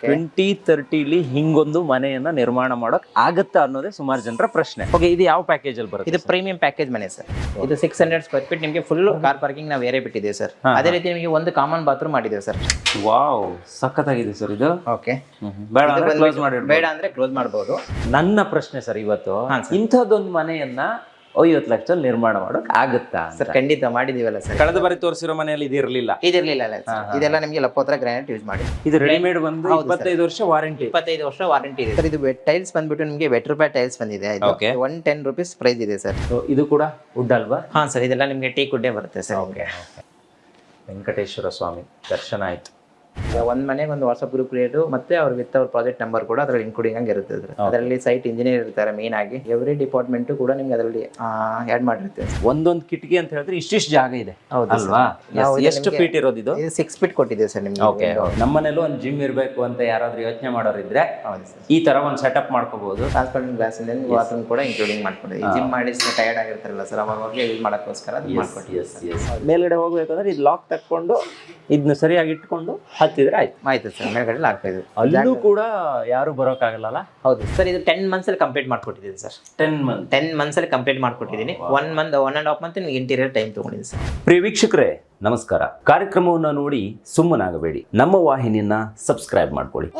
Twenty ತರ್ಟಿಲಿ ಹಿಂಗೊಂದು ಮನೆಯನ್ನ ನಿರ್ಮಾಣ ಮಾಡೋಕ್ ಆಗತ್ತಾ ಅನ್ನೋದೇ ಸುಮಾರು ಜನರ ಪ್ರಶ್ನೆ. ಓಕೆ ಇದು ಯಾವ ಪ್ಯಾಕೇಜ್ ಅಲ್ಲಿ ಬರುತ್ತೆ ಇದು ಪ್ರೀಮಿಯಂ ಪ್ಯಾಕೇಜ್ ಮನೆ ಸರ್. ಇದು ಸಿಕ್ಸ್ ಹಂಡ್ರೆಡ್ ಸ್ಕ್ವೇರ್ ಫೀಟ್ ನಿಮಗೆ ಫುಲ್ ಕಾರ್ ಪಾರ್ಕಿಂಗ್ ನಾವು ಏರೇ ಬಿಟ್ಟಿದ್ದೀವಿ ಸರ್. ಅದೇ ರೀತಿ ನಿಮಗೆ ಒಂದು ಕಾಮನ್ ಬಾತ್ರೂಮ್ ಮಾಡಿದ್ದೇವೆ ಸರ್. ವಾವ್ ಸಖತ್ತಾಗಿದೆ ಸರ್ ಇದು. ಓಕೆ ಬೇಡ ಕ್ಲೋಸ್ ಮಾಡಿ ಬೇಡ ಅಂದ್ರೆ ಕ್ಲೋಸ್ ಮಾಡಬಹುದು ನನ್ನ ಪ್ರಶ್ನೆ ಸರ್ ಇವತ್ತು ಇಂಥದ್ದೊಂದು ಮನೆಯನ್ನ ಐವತ್ತು ಲಕ್ಷದಲ್ಲಿ ನಿರ್ಮಾಣ ಮಾಡೋಕೆ ಆಗುತ್ತಾ ಸರ್ ಖಂಡಿತ ಮಾಡಿದೀವಲ್ಲ ಸರ್. ಕಳೆದ ಬಾರಿ ತೋರಿಸಿರೋ ಮನೆಯಲ್ಲಿ ಇದು ಇರಲಿಲ್ಲ ಇದಿರ್ಲಿಲ್ಲ ಅಲ್ಲ sir. ಇದೆಲ್ಲ ನಿಮಗೆ ಲಪ್ಪೋತ್ರ ಗ್ರಾನೈಟ್ ಯೂಸ್ ಮಾಡಿ. ಇದು ರೆಡಿಮೇಡ್ ಬಂದು ಇಪ್ಪತ್ತೈದು ವರ್ಷ ವಾರಂಟಿ ಇಪ್ಪತ್ತೈದು ವರ್ಷ ವಾರಂಟಿ ಇದೆ. ಸರ್ ಇದು ಟೈಲ್ಸ್ ಬಂದ್ಬಿಟ್ಟು ನಿಮಗೆ ವೆಟ್ ರೂಪಾಯಿ ಟೈಲ್ಸ್ ಬಂದಿದೆ. Okay. One ten rupees price ಇದೆ ಸರ್. ಇದು ಕೂಡ ವುಡ್ ಅಲ್ವಾ? ಹಾ ಸರ್ ಇದೆಲ್ಲ ನಿಮಗೆ ಟೀ ಕುಡ್ಡೆ ಬರುತ್ತೆ ಸರ್. ಓಕೆ ವೆಂಕಟೇಶ್ವರ ಸ್ವಾಮಿ ದರ್ಶನ ಆಯ್ತು. ಒಂದ್ ಮನೆಗೆ ಒಂದು ವಾಟ್ಸ್ಆಪ್ ಗ್ರೂಪ್ ಕ್ರಿಯೇಟ್ ಮತ್ತೆ ಅವ್ರ ವಿತ್ ಅವ್ರ ಪ್ರಾಜೆಕ್ಟ್ ನಂಬರ್ ಕೂಡ ಅದ್ರಲ್ಲಿ ಇನ್ಕ್ಲೂಡಿಂಗ್ ಆಗಿ ಇರುತ್ತೆ ಅದ್ರ. ಅದರಲ್ಲಿ ಸೈಟ್ ಇಂಜಿನಿಯರ್ ಇರ್ತಾರೆ ಮೇನ್ ಆಗಿ. ಎವ್ರಿ ಡಿಪಾರ್ಟ್ಮೆಂಟ್ ಕೂಡ ನಿಮ್ಗೆ ಅದರಲ್ಲಿ ಆಡ್ ಮಾಡಿರುತ್ತೆ. ಒಂದೊಂದು ಕಿಟಕಿ ಅಂತ ಹೇಳಿದ್ರೆ ಇಷ್ಟಿಷ್ಟು ಜಾಗ ಇದೆ. ಹೌದು ಅಲ್ವಾ? ಎಷ್ಟು ಫೀಟ್ ಇರೋದು ಇದು? ಸಿಕ್ಸ್ ಫೀಟ್ ಕೊಟ್ಟಿದೆ ಸರ್ ನಿಮ್ಗೆ. ಓಕೆ ನಮ್ಮನೇಲೂ ಒಂದು ಜಿಮ್ ಇರಬೇಕು ಅಂತ ಯಾರಾದ್ರೂ ಯೋಚನೆ ಮಾಡೋರಿದ್ರೆ ಈ ತರ ಒಂದು ಸೆಟಪ್ ಮಾಡ್ಕೋಬಹುದು ಟ್ರಾನ್ಸ್ಪರೆಂಟ್ ಗ್ಲಾಸ್ ಇಂದ ಬಾತ್ರೂಮ್ ಕೂಡ ಇನ್ಕ್ಲೂಡಿಂಗ್ ಮಾಡ್ಕೊಂಡಿದ್ದೀವಿ ಜಿಮ್ ಮಾಡಿ ಟಯರ್ಡ್ ಆಗಿರ್ತಾರಲ್ಲ ಸರ್ ಅವಾಗ ಯೂಸ್ ಮಾಡೋಕ್ಕೋಸ್ಕರ ಮೇಲ್ಗಡೆ ಹೋಗ್ಬೇಕಂದ್ರೆ ಇದು ಲಾಕ್ ತಕ್ಕೊಂಡು ಇದನ್ನ ಸರಿಯಾಗಿ ಇಟ್ಕೊಂಡು ಹತ್ತಿದ್ರೆ ಆಯ್ತು. ಆಯ್ತು ಸರ್ ಮೇಲ್ಗಡೆ ಆಗ್ತಾ ಇದೆ ಅಲ್ಲೂ ಕೂಡ ಯಾರು ಬರೋಕ್ಕಾಗಲ್ಲ ಹೌದು ಸರ್ ಇದು ಟೆನ್ ಮಂತ್ಸ್ ಅಲ್ಲಿ complete ಮಾಡ್ಕೊಟ್ಟಿದ್ದೀನಿ sir. Ten month ten months ಅಲ್ಲಿ complete ಮಾಡ್ಕೊಟ್ಟಿದ್ದೀನಿ. One month one and half month ನಿಮ್ಗೆ ಇಂಟೀರಿಯರ್ ಟೈಮ್ ತಗೊಂಡಿದ್ದೀನಿ ಸರ್. ಪ್ರಿಯ ವೀಕ್ಷಕರೇ ನಮಸ್ಕಾರ. ಕಾರ್ಯಕ್ರಮವನ್ನು ನೋಡಿ ಸುಮ್ಮನಾಗಬೇಡಿ. ನಮ್ಮ ವಾಹಿನಿಯನ್ನ ಸಬ್ಸ್ಕ್ರೈಬ್ ಮಾಡ್ಕೊಳ್ಳಿ.